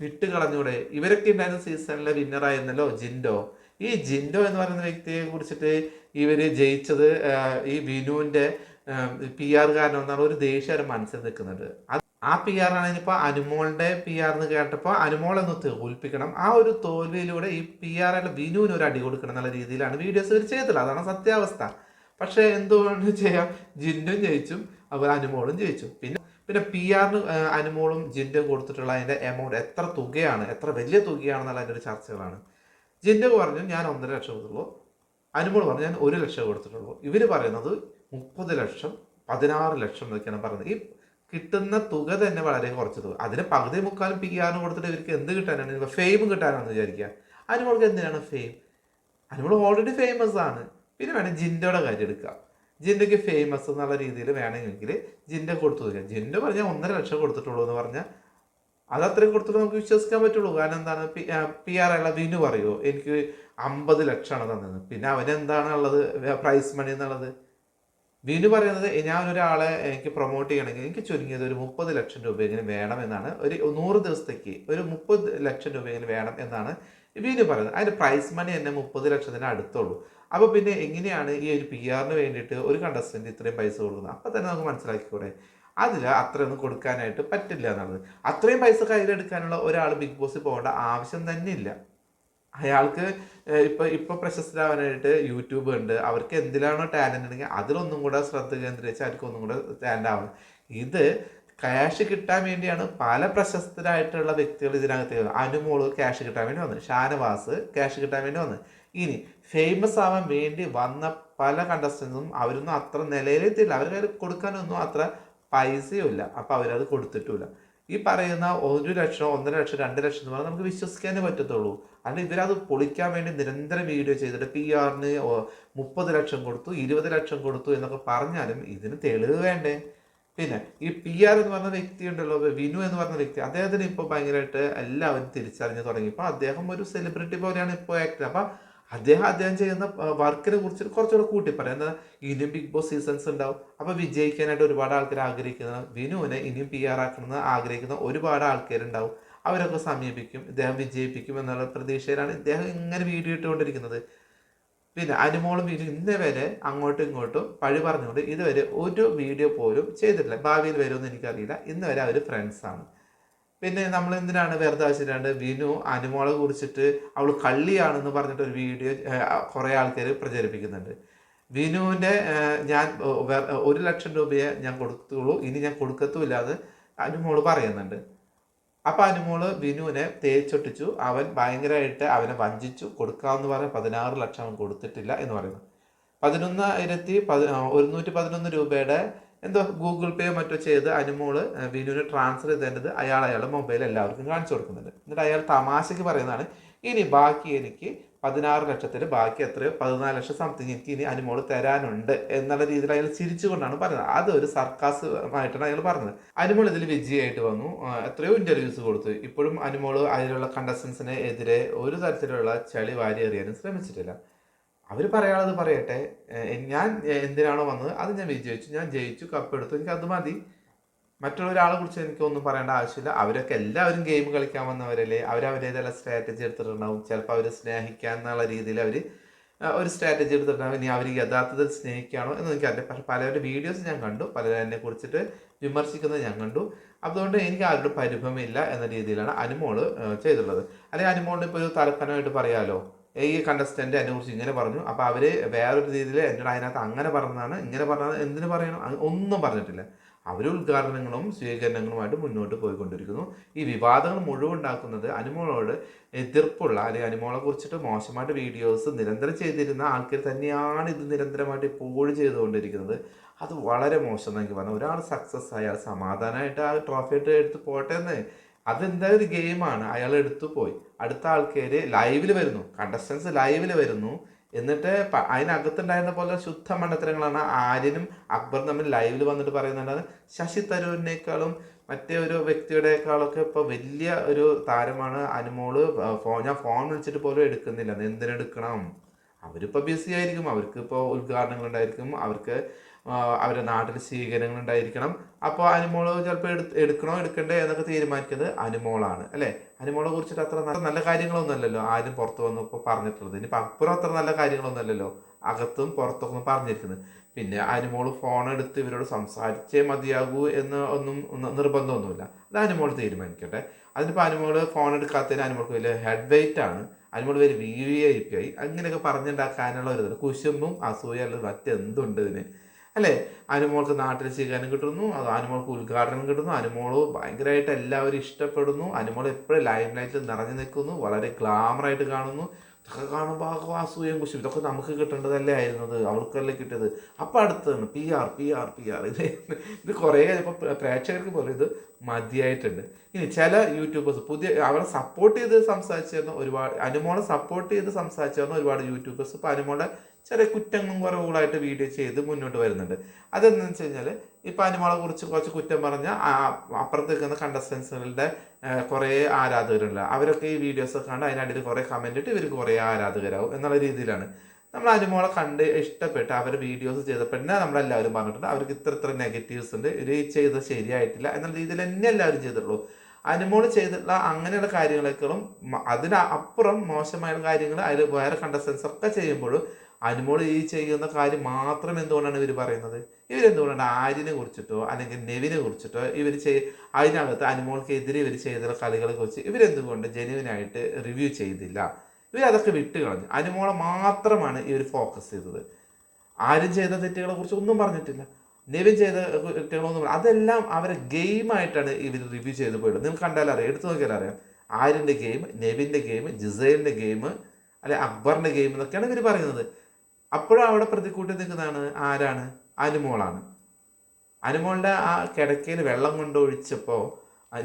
വിട്ട് കളഞ്ഞൂടെ. ഇവരൊക്കെ ഉണ്ടായിരുന്ന സീസണിലെ വിന്നറായിരുന്നല്ലോ ജിൻഡോ. ഈ ജിൻഡോ എന്ന് പറയുന്ന വ്യക്തിയെ കുറിച്ചിട്ട് ഇവർ ജയിച്ചത് ഈ വിനുവിന്റെ പി ആർ കാരണം എന്നാണ് ഒരു ദേഷ്യം അവരുടെ മനസ്സിൽ നിൽക്കുന്നുണ്ട് ആ പി ആണ് ഇനിയിപ്പോൾ അനുമോളുടെ പി ആർ എന്ന് കേട്ടപ്പോൾ അനുമോളൊന്ന് തോൽപ്പിക്കണം. ആ ഒരു തോൽവിയിലൂടെ ഈ പി ആയിട്ട് വിനുവിന് ഒരു അടി കൊടുക്കണം എന്നുള്ള രീതിയിലാണ് വീഡിയോസ് ഇവർ ചെയ്തിട്ടുള്ളത് അതാണ് സത്യാവസ്ഥ. പക്ഷേ എന്തുകൊണ്ട് ചെയ്യാം? ജിന്നും ജയിച്ചും അതുപോലെ അനുമോളും ജയിച്ചു. പിന്നെ പിന്നെ പി ആറിന് അനുമോളും ജിൻഡും കൊടുത്തിട്ടുള്ള അതിന്റെ എമൗണ്ട് എത്ര തുകയാണ് എത്ര വലിയ തുകയാണെന്നുള്ള അതിന്റെ ഒരു ചർച്ചകളാണ്. ജിൻഡു പറഞ്ഞു ഞാൻ ഒന്നര ലക്ഷം കൊടുത്തുള്ളൂ അനുമോൾ പറഞ്ഞു ഞാൻ ഒരു ലക്ഷം കൊടുത്തിട്ടുള്ളൂ. ഇവർ പറയുന്നത് മുപ്പത് ലക്ഷം പതിനാറ് ലക്ഷം എന്നൊക്കെയാണ് പറയുന്നത്. ഈ കിട്ടുന്ന തുക തന്നെ വളരെ കുറച്ച് തുക. അതിന് പകുതി മുക്കാലും പി ആറിന് കൊടുത്തിട്ട് ഇവർക്ക് എന്ത് കിട്ടാനാണ്? ഇപ്പോൾ ഫെയിം കിട്ടാനാണെന്ന് വിചാരിക്കുക. അനുമോൾക്ക് എന്തിനാണ് ഫെയിം അനുമോൾ ഓൾറെഡി ഫേമസ് ആണ്. പിന്നെ വേണം ജിൻഡോയുടെ കാര്യം എടുക്കാം ജിൻഡയ്ക്ക് ഫേമസ് എന്നുള്ള രീതിയിൽ വേണമെങ്കിൽ ജിൻഡ കൊടുത്തു തീരാം ജിൻഡ പറഞ്ഞാൽ ഒന്നര ലക്ഷം കൊടുത്തിട്ടുള്ളൂ എന്ന് പറഞ്ഞാൽ അത് അത്രയും കൊടുത്തിട്ട് നമുക്ക് വിശ്വസിക്കാൻ പറ്റുള്ളൂ. കാരണം എന്താണ്? പി ആർ ഉള്ള വിനു പറയുമോ എനിക്ക് അമ്പത് ലക്ഷമാണ് തന്നത്. പിന്നെ അവനെന്താണ് ഉള്ളത്? പ്രൈസ് മണി എന്നുള്ളത്? വിനു പറയുന്നത് ഞാൻ ഒരാളെ എനിക്ക് പ്രൊമോട്ട് ചെയ്യണമെങ്കിൽ എനിക്ക് ചുരുങ്ങിയത് ഒരു മുപ്പത് ലക്ഷം രൂപയെങ്കിലും വേണം എന്നാണ്. ഒരു നൂറ് ദിവസത്തേക്ക് ഒരു മുപ്പത് ലക്ഷം രൂപയെങ്കിലും വേണം എന്നാണ് വിനു പറയുന്നത്. അതിന്റെ പ്രൈസ് മണി തന്നെ മുപ്പത് ലക്ഷത്തിന് അടുത്തുള്ളൂ. അപ്പോൾ പിന്നെ എങ്ങനെയാണ് ഈ ഒരു പി ആറിന് വേണ്ടിയിട്ട് ഒരു കണ്ടസ്റ്റന്റ് ഇത്രയും പൈസ കൊടുക്കുന്നത്? അപ്പോൾ തന്നെ നമുക്ക് മനസ്സിലാക്കിക്കൂടെ? അതിൽ അത്രയൊന്നും കൊടുക്കാനായിട്ട് പറ്റില്ല എന്നുള്ളത്. അത്രയും പൈസ കയ്യിലെടുക്കാനുള്ള ഒരാൾ ബിഗ് ബോസിൽ പോകേണ്ട ആവശ്യം തന്നെ ഇല്ല അയാൾക്ക് ഇപ്പൊ ഇപ്പൊ പ്രശസ്തരാവാനായിട്ട് യൂട്യൂബ് ഉണ്ട്. അവർക്ക് എന്തിലാണോ ടാലന്റ് ഉണ്ടെങ്കിൽ അതിലൊന്നും കൂടെ ശ്രദ്ധ കേന്ദ്രീകരിച്ച് അവർക്ക് ഒന്നും കൂടെ ടാലന്റ് ആവണം. ഇത് ക്യാഷ് കിട്ടാൻ വേണ്ടിയാണ് പല പ്രശസ്തരായിട്ടുള്ള വ്യക്തികൾ ഇതിനകത്ത്. അനുമോൾ ക്യാഷ് കിട്ടാൻ വേണ്ടി വന്നു ഷാനവാസ് ക്യാഷ് കിട്ടാൻ വേണ്ടി വന്നു ഇനി ഫേമസ് ആവാൻ വേണ്ടി വന്ന പല കണ്ടസ്റ്റൻസും അവരൊന്നും അത്ര നിലയിലെത്തിയില്ല. അവർക്ക് കൊടുക്കാനൊന്നും അത്ര പൈസയും ഇല്ല അപ്പൊ അവരത് കൊടുത്തിട്ടുമില്ല. ഈ പറയുന്ന ഒരു ലക്ഷം ഒന്നര ലക്ഷം രണ്ട് ലക്ഷം എന്ന് പറഞ്ഞാൽ നമുക്ക് വിശ്വസിക്കാനേ പറ്റത്തുള്ളൂ. അല്ല ഇവരത് പൊളിക്കാൻ വേണ്ടി നിരന്തരം വീഡിയോ ചെയ്തിട്ട് പി ആറിന് മുപ്പത് ലക്ഷം കൊടുത്തു ഇരുപത് ലക്ഷം കൊടുത്തു എന്നൊക്കെ പറഞ്ഞാലും ഇതിന് തെളിവ് വേണ്ടേ? പിന്നെ ഈ പി ആർ എന്ന് പറഞ്ഞ വ്യക്തി ഉണ്ടല്ലോ വിനു എന്ന് പറഞ്ഞ വ്യക്തി അദ്ദേഹത്തിന് ഇപ്പോൾ ഭയങ്കരമായിട്ട് എല്ലാവരും തിരിച്ചറിഞ്ഞു തുടങ്ങി. തുടങ്ങിയപ്പോൾ അദ്ദേഹം ഒരു സെലിബ്രിറ്റി പോലെയാണ് ഇപ്പോൾ ആക്ടർ അപ്പം അദ്ദേഹം അദ്ദേഹം ചെയ്യുന്ന വർക്കിനെ കുറിച്ച് കുറച്ചുകൂടെ കൂട്ടി പറയാം. എന്താ ഇനിയും ബിഗ് ബോസ് സീസൺസ് ഉണ്ടാവും. അപ്പൊ വിജയിക്കാനായിട്ട് ഒരുപാട് ആൾക്കാർ ആഗ്രഹിക്കുന്ന വിനുവിനെ ഇനിയും പി ആർ ആക്കണമെന്ന് ആഗ്രഹിക്കുന്ന ഒരുപാട് ആൾക്കാരുണ്ടാവും. അവരൊക്കെ സമീപിക്കും ഇദ്ദേഹം വിജയിപ്പിക്കും എന്നുള്ള പ്രതീക്ഷയിലാണ് ഇദ്ദേഹം ഇങ്ങനെ വീഡിയോ ഇട്ടുകൊണ്ടിരിക്കുന്നത്. പിന്നെ അനുമോളും വീഡിയോ ഇന്നേ വരെ അങ്ങോട്ടും ഇങ്ങോട്ടും പഴി പറഞ്ഞുകൊണ്ട് ഇതുവരെ ഒരു വീഡിയോ പോലും ചെയ്തിട്ടില്ല. ഭാവിയിൽ വരുമെന്ന് എനിക്കറിയില്ല. ഇന്ന് വരെ അവർ ഫ്രണ്ട്സാണ് പിന്നെ നമ്മൾ എന്തിനാണ് വെറുതെ ആവശ്യമില്ലാണ്ട് വിനു അനുമോളെ കുറിച്ചിട്ട് അവൾ കള്ളിയാണെന്ന് പറഞ്ഞിട്ട് ഒരു വീഡിയോ കുറേ ആൾക്കാർ പ്രചരിപ്പിക്കുന്നുണ്ട്. വിനുവിന്റെ ഞാൻ ഒരു ലക്ഷം രൂപയെ ഞാൻ കൊടുത്തുള്ളൂ ഇനി ഞാൻ കൊടുക്കത്തുമില്ല അനുമോൾ പറയുന്നുണ്ട്. അപ്പൊ അനുമോൾ വിനുവിനെ തേച്ചൊട്ടിച്ചു. അവൻ ഭയങ്കരമായിട്ട് അവനെ വഞ്ചിച്ചു. കൊടുക്കാമെന്ന് പറഞ്ഞ പതിനാറ് ലക്ഷം അവൻ കൊടുത്തിട്ടില്ല എന്ന് പറയുന്നു. പതിനൊന്നായിരത്തി പതി ഒരുന്നൂറ്റി പതിനൊന്ന് രൂപയുടെ എന്തോ ഗൂഗിൾ പേ മറ്റോ ചെയ്ത് അനുമോൾ വിനുവിന് ട്രാൻസ്ഫർ ചെയ്തേണ്ടത് അയാൾ അയാളുടെ മൊബൈൽ എല്ലാവർക്കും കാണിച്ചു കൊടുക്കുന്നുണ്ട്. എന്നിട്ട് അയാൾ തമാശയ്ക്ക് പറയുന്നതാണ് ഇനി ബാക്കി എനിക്ക് പതിനാറ് ലക്ഷത്തിൽ ബാക്കി എത്രയോ? പതിനാല് ലക്ഷം സംതിങ് എനിക്ക് ഇനി അനുമോൾ തരാനുണ്ട് എന്നുള്ള രീതിയിൽ അയാൾ ചിരിച്ചുകൊണ്ടാണ് പറയുന്നത്. അതൊരു സർക്കാസുമായിട്ടാണ് അയാൾ പറഞ്ഞത്. അനുമോൾ ഇതിൽ വിജയമായിട്ട് വന്നു. എത്രയോ ഇന്റർവ്യൂസ് കൊടുത്തു. ഇപ്പോഴും അനുമോൾ അതിലുള്ള കണ്ടസ്റ്റൻസിന് എതിരെ ഒരു തരത്തിലുള്ള ചളി വാരി എറിയാനും ശ്രമിച്ചിട്ടില്ല. അവർ പറയാനുള്ളത് പറയട്ടെ. ഞാൻ എന്തിനാണോ വന്നത്? അത് ഞാൻ വിജയിച്ചു. ഞാൻ ജയിച്ചു കപ്പ് എടുത്തു. എനിക്ക് അത് മതി. മറ്റുള്ളൊരാളെ കുറിച്ച് എനിക്കൊന്നും പറയേണ്ട ആവശ്യമില്ല. അവരൊക്കെ എല്ലാവരും ഗെയിം കളിക്കാൻ വന്നവരല്ലേ? അവർ അവരേതെല്ലാം സ്ട്രാറ്റജി എടുത്തിട്ടുണ്ടാവും. ചിലപ്പോൾ അവർ സ്നേഹിക്കാൻ എന്നുള്ള രീതിയിൽ അവർ ഒരു സ്ട്രാറ്റജി എടുത്തിട്ടുണ്ടാവും. ഇനി അവർ യഥാർത്ഥത്തിൽ സ്നേഹിക്കുകയാണോ എന്ന് എനിക്കറിയില്ല പക്ഷെ പലരുടെ വീഡിയോസ് ഞാൻ കണ്ടു. പലരും എന്നെ കുറിച്ചിട്ട് വിമർശിക്കുന്നത് ഞാൻ കണ്ടു. അതുകൊണ്ട് എനിക്ക് ആരുടെ പരിഭവമില്ല എന്ന രീതിയിലാണ് അനുമോൾ ചെയ്തിട്ടുള്ളത് അല്ലെങ്കിൽ അനുമോളിന് ഇപ്പോൾ ഒരു തലക്കനമായിട്ട് പറയാലോ? ഈ കണ്ടസ്റ്റന്റ് എന്നെ കുറിച്ച് ഇങ്ങനെ പറഞ്ഞു. അപ്പോൾ അവർ വേറൊരു രീതിയിൽ എന്നോട് അതിനകത്ത് അങ്ങനെ പറഞ്ഞതാണ് ഇങ്ങനെ പറഞ്ഞത് എന്തിനു പറയണം? ഒന്നും പറഞ്ഞിട്ടില്ല. അവർ ഉദ്ഘാടനങ്ങളും സ്വീകരണങ്ങളുമായിട്ട് മുന്നോട്ട് പോയിക്കൊണ്ടിരിക്കുന്നു. ഈ വിവാദങ്ങൾ മുഴുവൻ ഉണ്ടാക്കുന്നത് അനുമോളോട് എതിർപ്പുള്ള അല്ലെങ്കിൽ അനുമോളെ കുറിച്ചിട്ട് മോശമായിട്ട് വീഡിയോസ് നിരന്തരം ചെയ്തിരുന്ന ആൾക്കാർ തന്നെയാണ് ഇത് നിരന്തരമായിട്ട് ഇപ്പോഴും ചെയ്തുകൊണ്ടിരിക്കുന്നത്. അത് വളരെ മോശം എന്ന് എനിക്ക് പറഞ്ഞു ഒരാൾ സക്സസ് അയാൾ സമാധാനമായിട്ട് ആ ട്രോഫി ആയിട്ട് എടുത്ത് പോട്ടെ എന്ന് അതെന്താ ഒരു ഗെയിമാണ്? അയാൾ എടുത്തു പോയി. അടുത്ത ആൾക്കാര് ലൈവിൽ വരുന്നു. കണ്ടസ്റ്റൻസ് ലൈവിൽ വരുന്നു. എന്നിട്ട് അതിനകത്തുണ്ടായിരുന്ന പോലെ ശുദ്ധ മണ്ഡത്തരങ്ങളാണ് ആര്യനും അക്ബറും തമ്മിൽ ലൈവിൽ വന്നിട്ട് പറയുന്നുണ്ടാണ് ശശി തരൂരിനേക്കാളും മറ്റേ ഒരു വ്യക്തിയുടെക്കാളൊക്കെ ഇപ്പൊ വലിയ ഒരു താരമാണ് അനുമോൾ. ഫോ ഞാൻ ഫോൺ വിളിച്ചിട്ട് പോലും എടുക്കുന്നില്ല. എന്തിനെടുക്കണം? അവരിപ്പോൾ ബിസി ആയിരിക്കും. അവർക്ക് ഇപ്പോൾ ഉദ്ഘാടനങ്ങൾ ഉണ്ടായിരിക്കും. അവർക്ക് അവരുടെ നാട്ടിൽ സ്വീകരണങ്ങൾ ഉണ്ടായിരിക്കണം അപ്പോൾ അനുമോൾ ചിലപ്പോൾ എടു എടുക്കണോ എടുക്കണ്ടേ എന്നൊക്കെ തീരുമാനിക്കുന്നത് അനുമോളാണ് അല്ലേ? അനുമോളെ കുറിച്ചിട്ട് അത്ര നല്ല നല്ല കാര്യങ്ങളൊന്നും അല്ലല്ലോ ആരും പുറത്ത് വന്ന് ഇപ്പോൾ പറഞ്ഞിട്ടുള്ളത്. ഇനിയിപ്പോൾ അപ്പുറം അത്ര നല്ല കാര്യങ്ങളൊന്നുമല്ലല്ലോ അകത്തും പുറത്തൊക്കെ പറഞ്ഞിരിക്കുന്നത്. പിന്നെ അനുമോൾ ഫോൺ എടുത്ത് ഇവരോട് സംസാരിച്ചേ മതിയാകൂ എന്ന് ഒന്നും നിർബന്ധമൊന്നുമില്ല. അത് അനുമോൾ തീരുമാനിക്കട്ടെ. അതിനിപ്പോൾ അനുമോൾ ഫോൺ എടുക്കാത്തതിന് അനുമോൾക്ക് വലിയ ഹെഡ് വെയിറ്റ് ആണ്. അനുമോൾ വലിയ വി വി ഐ പി ആയി. അങ്ങനെയൊക്കെ പറഞ്ഞുണ്ടാക്കാനുള്ള ഒരു കുശുമ്പും അസൂയ അല്ലെങ്കിൽ മറ്റെന്തുണ്ട് ഇതിന്? അല്ലേ? അനുമോൾക്ക് നാട്ടിൽ സ്വീകാരം കിട്ടുന്നു അത് അനുമോൾക്ക് ഉദ്ഘാടനം കിട്ടുന്നു അനുമോൾ ഭയങ്കരമായിട്ട് എല്ലാവരും ഇഷ്ടപ്പെടുന്നു അനുമോൾ എപ്പോഴും ലൈം ലൈറ്റിൽ നിറഞ്ഞു നിൽക്കുന്നു വളരെ ഗ്ലാമറായിട്ട് കാണുന്നു. ഇതൊക്കെ കാണുമ്പോൾ ആ അസൂയം കുശും ഇതൊക്കെ നമുക്ക് കിട്ടേണ്ടതല്ലേ ആയിരുന്നത്? അവൾക്കല്ലേ കിട്ടിയത്? അപ്പം അടുത്താണ് P R P R P R ഇത് ഇത് കുറേ ഇപ്പോൾ പ്രേക്ഷകർക്ക് പോലും ഇത് മതിയായിട്ടുണ്ട്. ഇനി ചില യൂട്യൂബേഴ്സ് പുതിയ അവരെ സപ്പോർട്ട് ചെയ്ത് സംസാരിച്ചു തരുന്ന ഒരുപാട് അനുമോളെ സപ്പോർട്ട് ചെയ്ത് സംസാരിച്ചു തരുന്ന ഒരുപാട് യൂട്യൂബേഴ്സ് ഇപ്പോൾ അനുമോളെ ചെറിയ കുറ്റങ്ങളും കുറവുകളായിട്ട് വീഡിയോ ചെയ്ത് മുന്നോട്ട് വരുന്നുണ്ട്. അതെന്താണെന്ന് വെച്ച് കഴിഞ്ഞാൽ ഇപ്പം അനുമോളെ കുറിച്ച് കുറച്ച് കുറ്റം പറഞ്ഞ അപ്പുറത്ത് നിൽക്കുന്ന കണ്ടസ്റ്റൻസുകളുടെ കുറേ ആരാധകരുണ്ട്. അവരൊക്കെ ഈ വീഡിയോസ് ഒക്കെ കണ്ട് അതിനടിയിൽ കുറേ കമന്റ് ഇട്ട് ഇവർക്ക് കുറേ ആരാധകരാകും എന്നുള്ള രീതിയിലാണ്. നമ്മൾ അനുമോളെ കണ്ട് ഇഷ്ടപ്പെട്ട് അവർ വീഡിയോസ് ചെയ്തപ്പോൾ തന്നെ നമ്മളെല്ലാവരും പറഞ്ഞിട്ടുണ്ട് അവർക്ക് ഇത്ര ഇത്ര നെഗറ്റീവ്സ് ഉണ്ട് ഇവർ ചെയ്ത് ശരിയായിട്ടില്ല എന്നുള്ള രീതിയിൽ തന്നെ എല്ലാവരും ചെയ്തിട്ടുള്ളൂ. അനുമോൾ ചെയ്തിട്ടുള്ള അങ്ങനെയുള്ള കാര്യങ്ങളെക്കാളും അതിനപ്പുറം അതിന് മോശമായ കാര്യങ്ങൾ അതിൽ വേറെ കണ്ടസ്റ്റൻസ് ഒക്കെ ചെയ്യുമ്പോഴും അനുമോൾ ഈ ചെയ്യുന്ന കാര്യം മാത്രം എന്തുകൊണ്ടാണ് ഇവർ പറയുന്നത്? ഇവരെന്തുകൊണ്ടാണ് ആര്യനെ കുറിച്ചിട്ടോ അല്ലെങ്കിൽ നെവിനെ കുറിച്ചിട്ടോ ഇവർ ചെയ് അതിനകത്ത് അനുമോൾക്കെതിരെ ഇവർ ചെയ്ത കളികളെ കുറിച്ച് ഇവരെന്തുകൊണ്ട് ജെനുവിനായിട്ട് റിവ്യൂ ചെയ്തില്ല? ഇവരതൊക്കെ വിട്ട് കളഞ്ഞു. അനുമോളെ മാത്രമാണ് ഇവർ ഫോക്കസ് ചെയ്തത്. ആരും ചെയ്ത തെറ്റുകളെ കുറിച്ച് ഒന്നും പറഞ്ഞിട്ടില്ല. നെവിൻ ചെയ്ത തെറ്റുകളൊന്നും പറഞ്ഞു അതെല്ലാം അവരെ ഗെയിമായിട്ടാണ് ഇവർ റിവ്യൂ ചെയ്ത് പോയത്. നിങ്ങൾ കണ്ടാലും അറിയാം എടുത്തു നോക്കിയാൽ അറിയാം. ആര്യന്റെ ഗെയിം നെവിന്റെ ഗെയിം ജിസൈലിന്റെ ഗെയിം അല്ലെ അക്ബറിന്റെ ഗെയിം എന്നൊക്കെയാണ് ഇവർ പറയുന്നത്. അപ്പോഴും അവിടെ പ്രതിക്കൂട്ടി നിൽക്കുന്നതാണ് ആരാണ്? അനുമോളാണ്. അനുമോളുടെ ആ കിടക്കയിൽ വെള്ളം കൊണ്ടൊഴിച്ചപ്പോൾ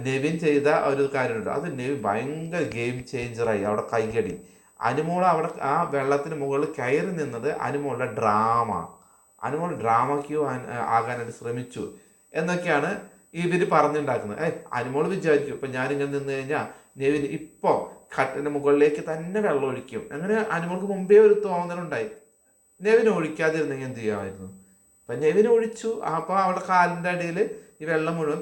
നെവിൻ ചെയ്ത ഒരു കാര്യമുണ്ട്. അത് നെവിൻ ഭയങ്കര ഗെയിം ചേഞ്ചറായി അവിടെ കൈകടി. അനുമോൾ അവിടെ ആ വെള്ളത്തിന് മുകളിൽ കയറി നിന്നത് അനുമോളുടെ ഡ്രാമ അനുമോൾ ഡ്രാമ ക്യൂ ആകാനായിട്ട് ശ്രമിച്ചു. എന്നൊക്കെയാണ് ഇവർ പറഞ്ഞുണ്ടാക്കുന്നത്. ഏ അനുമോൾ വിചാരിക്കും ഇപ്പം ഞാനിങ്ങനെ നിന്ന് കഴിഞ്ഞാൽ നെവിൻ ഇപ്പോൾ കട്ടിന്റെ മുകളിലേക്ക് തന്നെ വെള്ളം ഒഴിക്കും. അങ്ങനെ അനുമോൾക്ക് മുമ്പേ ഒരു തോന്നലുണ്ടായി. നെവിൻ ഒഴിക്കാതിരുന്നെങ്കിൽ എന്ത് ചെയ്യാമായിരുന്നു? അപ്പം നെവിന് ഒഴിച്ചു. അപ്പോൾ അവിടെ കാലിന്റെ അടിയിൽ ഈ വെള്ളം മുഴുവൻ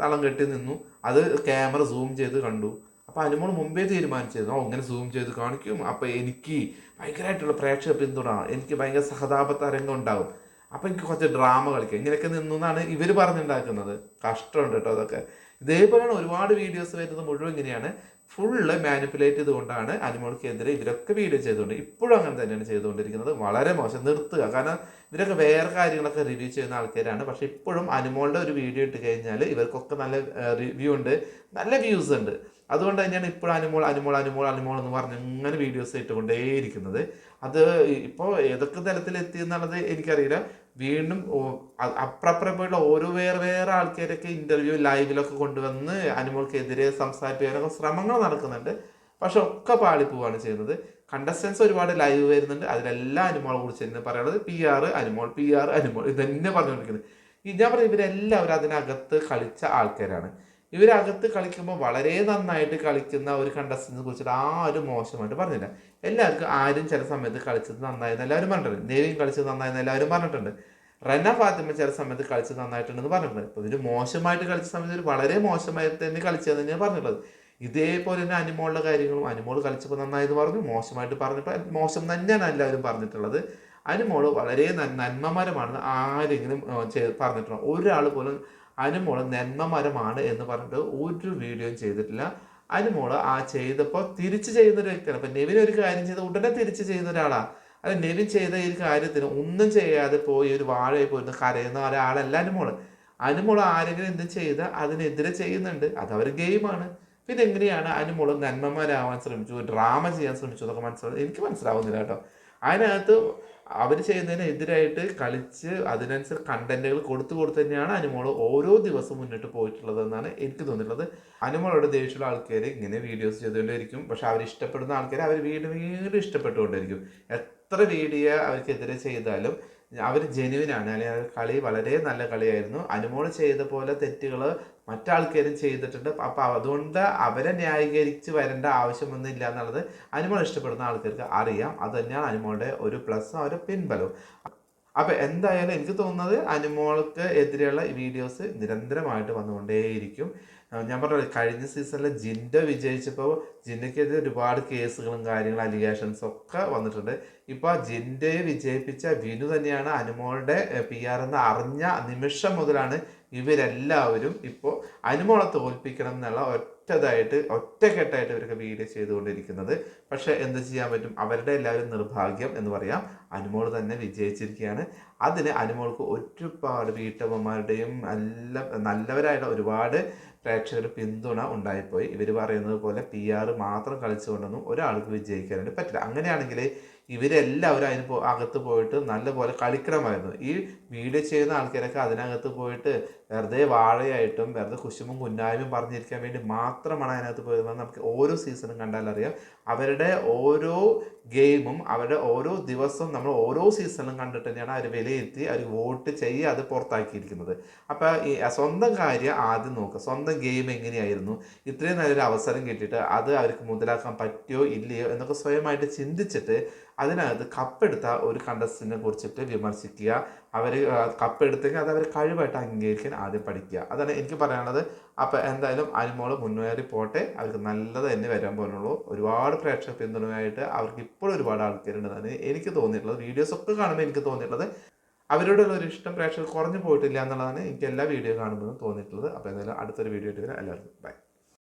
തളം കെട്ടി നിന്നു. അത് ക്യാമറ സൂം ചെയ്ത് കണ്ടു. അപ്പോൾ അനുമോൾ മുമ്പേ തീരുമാനിച്ചിരുന്നു. ഓ ഇങ്ങനെ സൂം ചെയ്ത് കാണിക്കും. അപ്പോൾ എനിക്ക് ഭയങ്കരമായിട്ടുള്ള പ്രേക്ഷക പിന്തുണ എനിക്ക് ഭയങ്കര സഹതാപ തരംഗം ഉണ്ടാകും. അപ്പോൾ എനിക്ക് കുറച്ച് ഡ്രാമ കളിക്കാം. ഇങ്ങനെയൊക്കെ നിന്നു എന്നാണ് ഇവർ പറഞ്ഞുണ്ടാക്കുന്നത്. കഷ്ടമുണ്ട് കേട്ടോ അതൊക്കെ. ഇതേപോലെയാണ് ഒരുപാട് വീഡിയോസ് വരുന്നത് മുഴുവൻ ഇങ്ങനെയാണ്. ഫുള്ള് മാനിപ്പുലേറ്റ് ചെയ്തുകൊണ്ടാണ് അനിമോൾക്കെതിരെ ഇവരൊക്കെ വീഡിയോ ചെയ്തുകൊണ്ട് ഇപ്പോഴും അങ്ങനെ തന്നെയാണ് ചെയ്തുകൊണ്ടിരിക്കുന്നത്. വളരെ മോശം. നിർത്തുക. കാരണം ഇവരൊക്കെ വേറെ കാര്യങ്ങളൊക്കെ റിവ്യൂ ചെയ്യുന്ന ആൾക്കാരാണ്. പക്ഷെ ഇപ്പോഴും അനിമോളുടെ ഒരു വീഡിയോ ഇട്ട് കഴിഞ്ഞാൽ ഇവർക്കൊക്കെ നല്ല റിവ്യൂ ഉണ്ട്. നല്ല വ്യൂസ് ഉണ്ട്. അതുകൊണ്ട് തന്നെയാണ് ഇപ്പോഴും അനിമോൾ അനിമോൾ അനിമോൾ അനിമോൾ എന്ന് പറഞ്ഞ് ഇങ്ങനെ വീഡിയോസ് ഇട്ടുകൊണ്ടേയിരിക്കുന്നത്. അത് ഇപ്പോൾ ഏതൊക്കെ തലത്തിൽ എത്തി എന്നുള്ളത് എനിക്കറിയില്ല. വീണ്ടും ഓ- അ- അപ്പുറപ്പുറം പോയിട്ടുള്ള ഓരോ വേറെ വേറെ ആൾക്കാരൊക്കെ ഇന്റർവ്യൂ ലൈവിലൊക്കെ കൊണ്ടുവന്ന് അനുമോൾക്കെതിരെ സംസാരിപ്പിക്കാനൊക്കെ ശ്രമങ്ങൾ നടക്കുന്നുണ്ട്. പക്ഷെ ഒക്കെ പാളിപ്പോവാണ് ചെയ്യുന്നത്. കണ്ടസ്റ്റൻസ് ഒരുപാട് ലൈവ് വരുന്നുണ്ട്. അതിലെല്ലാം അനിമോളെ കുറിച്ച് തന്നെ പറയുന്നത് P R Animol P R Animol ഇത് തന്നെ പറഞ്ഞുകൊണ്ടിരിക്കുന്നത് ഞാൻ പറഞ്ഞു ഇവരെല്ലാവരും അതിനകത്ത് കളിച്ച ആൾക്കാരാണ്. ഇവരകത്ത് കളിക്കുമ്പോൾ വളരെ നന്നായിട്ട് കളിക്കുന്ന ഒരു കണ്ടസ്റ്റൻസിനെ കുറിച്ചിട്ട് ഒരു മോശമായിട്ട് പറഞ്ഞില്ല. എല്ലാവർക്കും ആരും ചില സമയത്ത് കളിച്ചത് നന്നായെന്ന് എല്ലാവരും പറഞ്ഞിട്ടുണ്ട്. ദേവിയും കളിച്ചത് നന്നായെന്ന് എല്ലാവരും പറഞ്ഞിട്ടുണ്ട്. റന ഫാത്തിമ ചില സമയത്ത് കളിച്ചത് നന്നായിട്ടുണ്ടെന്ന് പറഞ്ഞിട്ടുണ്ട്. അപ്പോൾ ഇവർ മോശമായിട്ട് കളിച്ച സമയത്ത് ഇവർ വളരെ മോശമായിട്ട് തന്നെ കളിച്ചതെന്ന് തന്നെയാണ് പറഞ്ഞിട്ടുള്ളത്. ഇതേപോലെ തന്നെ അനിമോളുടെ കാര്യങ്ങളും അനിമോൾ കളിച്ചപ്പോൾ നന്നായെന്ന് പറഞ്ഞു. മോശമായിട്ട് പറഞ്ഞപ്പോൾ മോശം തന്നെയാണ് എല്ലാവരും പറഞ്ഞിട്ടുള്ളത്. അനിമോൾ വളരെ നന്മമരമാണെന്ന് ആരെങ്കിലും പറഞ്ഞിട്ടുണ്ടോ? ഒരാൾ പോലും അനുമോൾ നന്മമരമാണ് എന്ന് പറഞ്ഞിട്ട് ഒരു വീഡിയോയും ചെയ്തിട്ടില്ല. അനുമോൾ ആ ചെയ്തപ്പോൾ തിരിച്ച് ചെയ്യുന്ന ഒരു വ്യക്തിയാണ്. അപ്പം നെവിൻ ഒരു കാര്യം ചെയ്ത് ഉടനെ തിരിച്ച് ചെയ്യുന്ന ഒരാളാണ് അല്ല നെവിൻ ചെയ്ത ഈ കാര്യത്തിന് ഒന്നും ചെയ്യാതെ പോയി ഒരു വാഴയിൽ പോയിരുന്ന് കരയുന്ന ഒരാളല്ല അനുമോൾ അനുമോൾ ആരെങ്കിലും എന്തും ചെയ്ത അതിനെതിരെ ചെയ്യുന്നുണ്ട്. അത് അവർ ഗെയിമാണ്. പിന്നെ എങ്ങനെയാണ് അനുമോൾ നന്മമാരാവാൻ ശ്രമിച്ചു ഡ്രാമ ചെയ്യാൻ ശ്രമിച്ചു എന്നൊക്കെ മനസ്സിലാവും എനിക്ക് മനസ്സിലാവുന്നില്ല കേട്ടോ. അതിനകത്ത് അവർ ചെയ്യുന്നതിന് എതിരായിട്ട് കളിച്ച് അതിനനുസരിച്ച് കണ്ടന്റുകൾ കൊടുത്തു കൊടുത്തു തന്നെയാണ് അനുമോൾ ഓരോ ദിവസം മുന്നിട്ട് പോയിട്ടുള്ളത് എന്നാണ് എനിക്ക് തോന്നിയിട്ടുള്ളത്. അനുമോളോട് ദേഷ്യമുള്ള ആൾക്കാർ ഇങ്ങനെ വീഡിയോസ് ചെയ്തുകൊണ്ടിരിക്കും പക്ഷെ അവർ ഇഷ്ടപ്പെടുന്ന ആൾക്കാർ അവർ വീണ്ടും വീണ്ടും ഇഷ്ടപ്പെട്ടുകൊണ്ടിരിക്കും എത്ര വീഡിയോ അവർക്കെതിരെ ചെയ്താലും അവർ ജെനുവിനാണ് അല്ലെങ്കിൽ കളി വളരെ നല്ല കളിയായിരുന്നു. അനുമോൾ ചെയ്ത പോലെ തെറ്റുകൾ മറ്റാൾക്കാരും ചെയ്തിട്ടുണ്ട്. അപ്പോൾ അതുകൊണ്ട് അവരെ ന്യായീകരിച്ച് വരേണ്ട ആവശ്യമൊന്നുമില്ല എന്നുള്ളത് അനുമോൾ ഇഷ്ടപ്പെടുന്ന ആൾക്കാർക്ക് അറിയാം. അത് തന്നെയാണ് അനുമോളുടെ ഒരു പ്ലസ് ഒരു പിൻബലവും. അപ്പോൾ എന്തായാലും എനിക്ക് തോന്നുന്നത് അനുമോൾക്ക് എതിരെയുള്ള വീഡിയോസ് നിരന്തരമായിട്ട് വന്നുകൊണ്ടേയിരിക്കും. ഞാൻ പറഞ്ഞ കഴിഞ്ഞ സീസണിൽ ജിൻഡ വിജയിച്ചപ്പോൾ ജിൻഡയ്ക്കെതിരെ ഒരുപാട് കേസുകളും കാര്യങ്ങളും അലിഗേഷൻസും ഒക്കെ വന്നിട്ടുണ്ട്. ഇപ്പോൾ ജിൻഡയെ വിജയിപ്പിച്ച വിനു തന്നെയാണ് അനുമോളുടെ പി ആർ എന്ന് അറിഞ്ഞ നിമിഷം മുതലാണ് ഇവരെല്ലാവരും ഇപ്പോൾ അനുമോളെ തോൽപ്പിക്കണം എന്നുള്ള ഒറ്റതായിട്ട് ഒറ്റക്കെട്ടായിട്ട് ഇവരൊക്കെ വീഡിയോ ചെയ്തുകൊണ്ടിരിക്കുന്നത്. പക്ഷേ എന്ത് ചെയ്യാൻ പറ്റും? അവരുടെ എല്ലാവരും നിർഭാഗ്യം എന്ന് പറയാം. അനുമോൾ തന്നെ വിജയിച്ചിരിക്കുകയാണ്. അതിന് അനുമോൾക്ക് ഒരുപാട് വീട്ടമ്മമാരുടെയും നല്ല നല്ലവരായിട്ടുള്ള ഒരുപാട് പ്രേക്ഷകർ പിന്തുണ ഉണ്ടായിപ്പോയി. ഇവർ പറയുന്നത് പോലെ പി ആർ മാത്രം കളിച്ചുകൊണ്ടൊന്നും ഒരാൾക്ക് വിജയിക്കാനായിട്ട് പറ്റില്ല. അങ്ങനെയാണെങ്കിൽ ഇവരെല്ലാവരും അതിന് അകത്ത് പോയിട്ട് നല്ലപോലെ കളിക്കണമായിരുന്നു. ഈ വീഡിയോ ചെയ്യുന്ന ആൾക്കാരൊക്കെ അതിനകത്ത് പോയിട്ട് വെറുതെ വാഴയായിട്ടും വെറുതെ കുശുമും കുന്നായ്മയും പറഞ്ഞിരിക്കാൻ വേണ്ടി മാത്രമാണ് അതിനകത്ത് പോയിരുന്നത് നമുക്ക് ഓരോ സീസണും കണ്ടാൽ അറിയാം. അവരുടെ ഓരോ ഗെയിമും അവരുടെ ഓരോ ദിവസവും നമ്മൾ ഓരോ സീസണും കണ്ടിട്ട് തന്നെയാണ് അവർ വിലയിരുത്തി അവർ വോട്ട് ചെയ്യുക അത് പുറത്താക്കിയിരിക്കുന്നത്. അപ്പോൾ ഈ സ്വന്തം കാര്യം ആദ്യം നോക്കുക. സ്വന്തം ഗെയിം എങ്ങനെയായിരുന്നു? ഇത്രയും നല്ലൊരു അവസരം കിട്ടിയിട്ട് അത് അവർക്ക് മുതലാക്കാൻ പറ്റിയോ ഇല്ലയോ എന്നൊക്കെ സ്വയമായിട്ട് ചിന്തിച്ചിട്ട് അതിനകത്ത് കപ്പെടുത്ത ഒരു കണ്ടസ്റ്റിനെ കുറിച്ചിട്ട് വിമർശിക്കുക അവർ കപ്പെടുത്തെങ്കിൽ അത് അവർ കഴിവായിട്ട് അംഗീകരിക്കാൻ ആദ്യം പഠിക്കുക. അതാണ് എനിക്ക് പറയാനുള്ളത്. അപ്പോൾ എന്തായാലും അനുമോൾ മുന്നേറി പോട്ടെ. അവർക്ക് നല്ലത് തന്നെ വരാൻ പോലുള്ളൂ. ഒരുപാട് പ്രേക്ഷക പിന്തുണയായിട്ട് അവർക്ക് ഇപ്പോഴും ഒരുപാട് ആൾക്കാരുണ്ടെന്നാണ് എനിക്ക് തോന്നിയിട്ടുള്ളത്. വീഡിയോസ് ഒക്കെ കാണുമ്പോൾ എനിക്ക് തോന്നിയിട്ടുള്ളത്. അവരോടുള്ള ഒരു ഇഷ്ടം പ്രേക്ഷകർ കുറഞ്ഞു പോയിട്ടില്ല എന്നുള്ളതാണ് എനിക്ക് എല്ലാ വീഡിയോ കാണുമ്പോഴും തോന്നിയിട്ടുള്ളത്. അപ്പോൾ എന്തായാലും അടുത്തൊരു വീഡിയോ ആയിട്ട് വരാം. എല്ലാവർക്കും ബൈ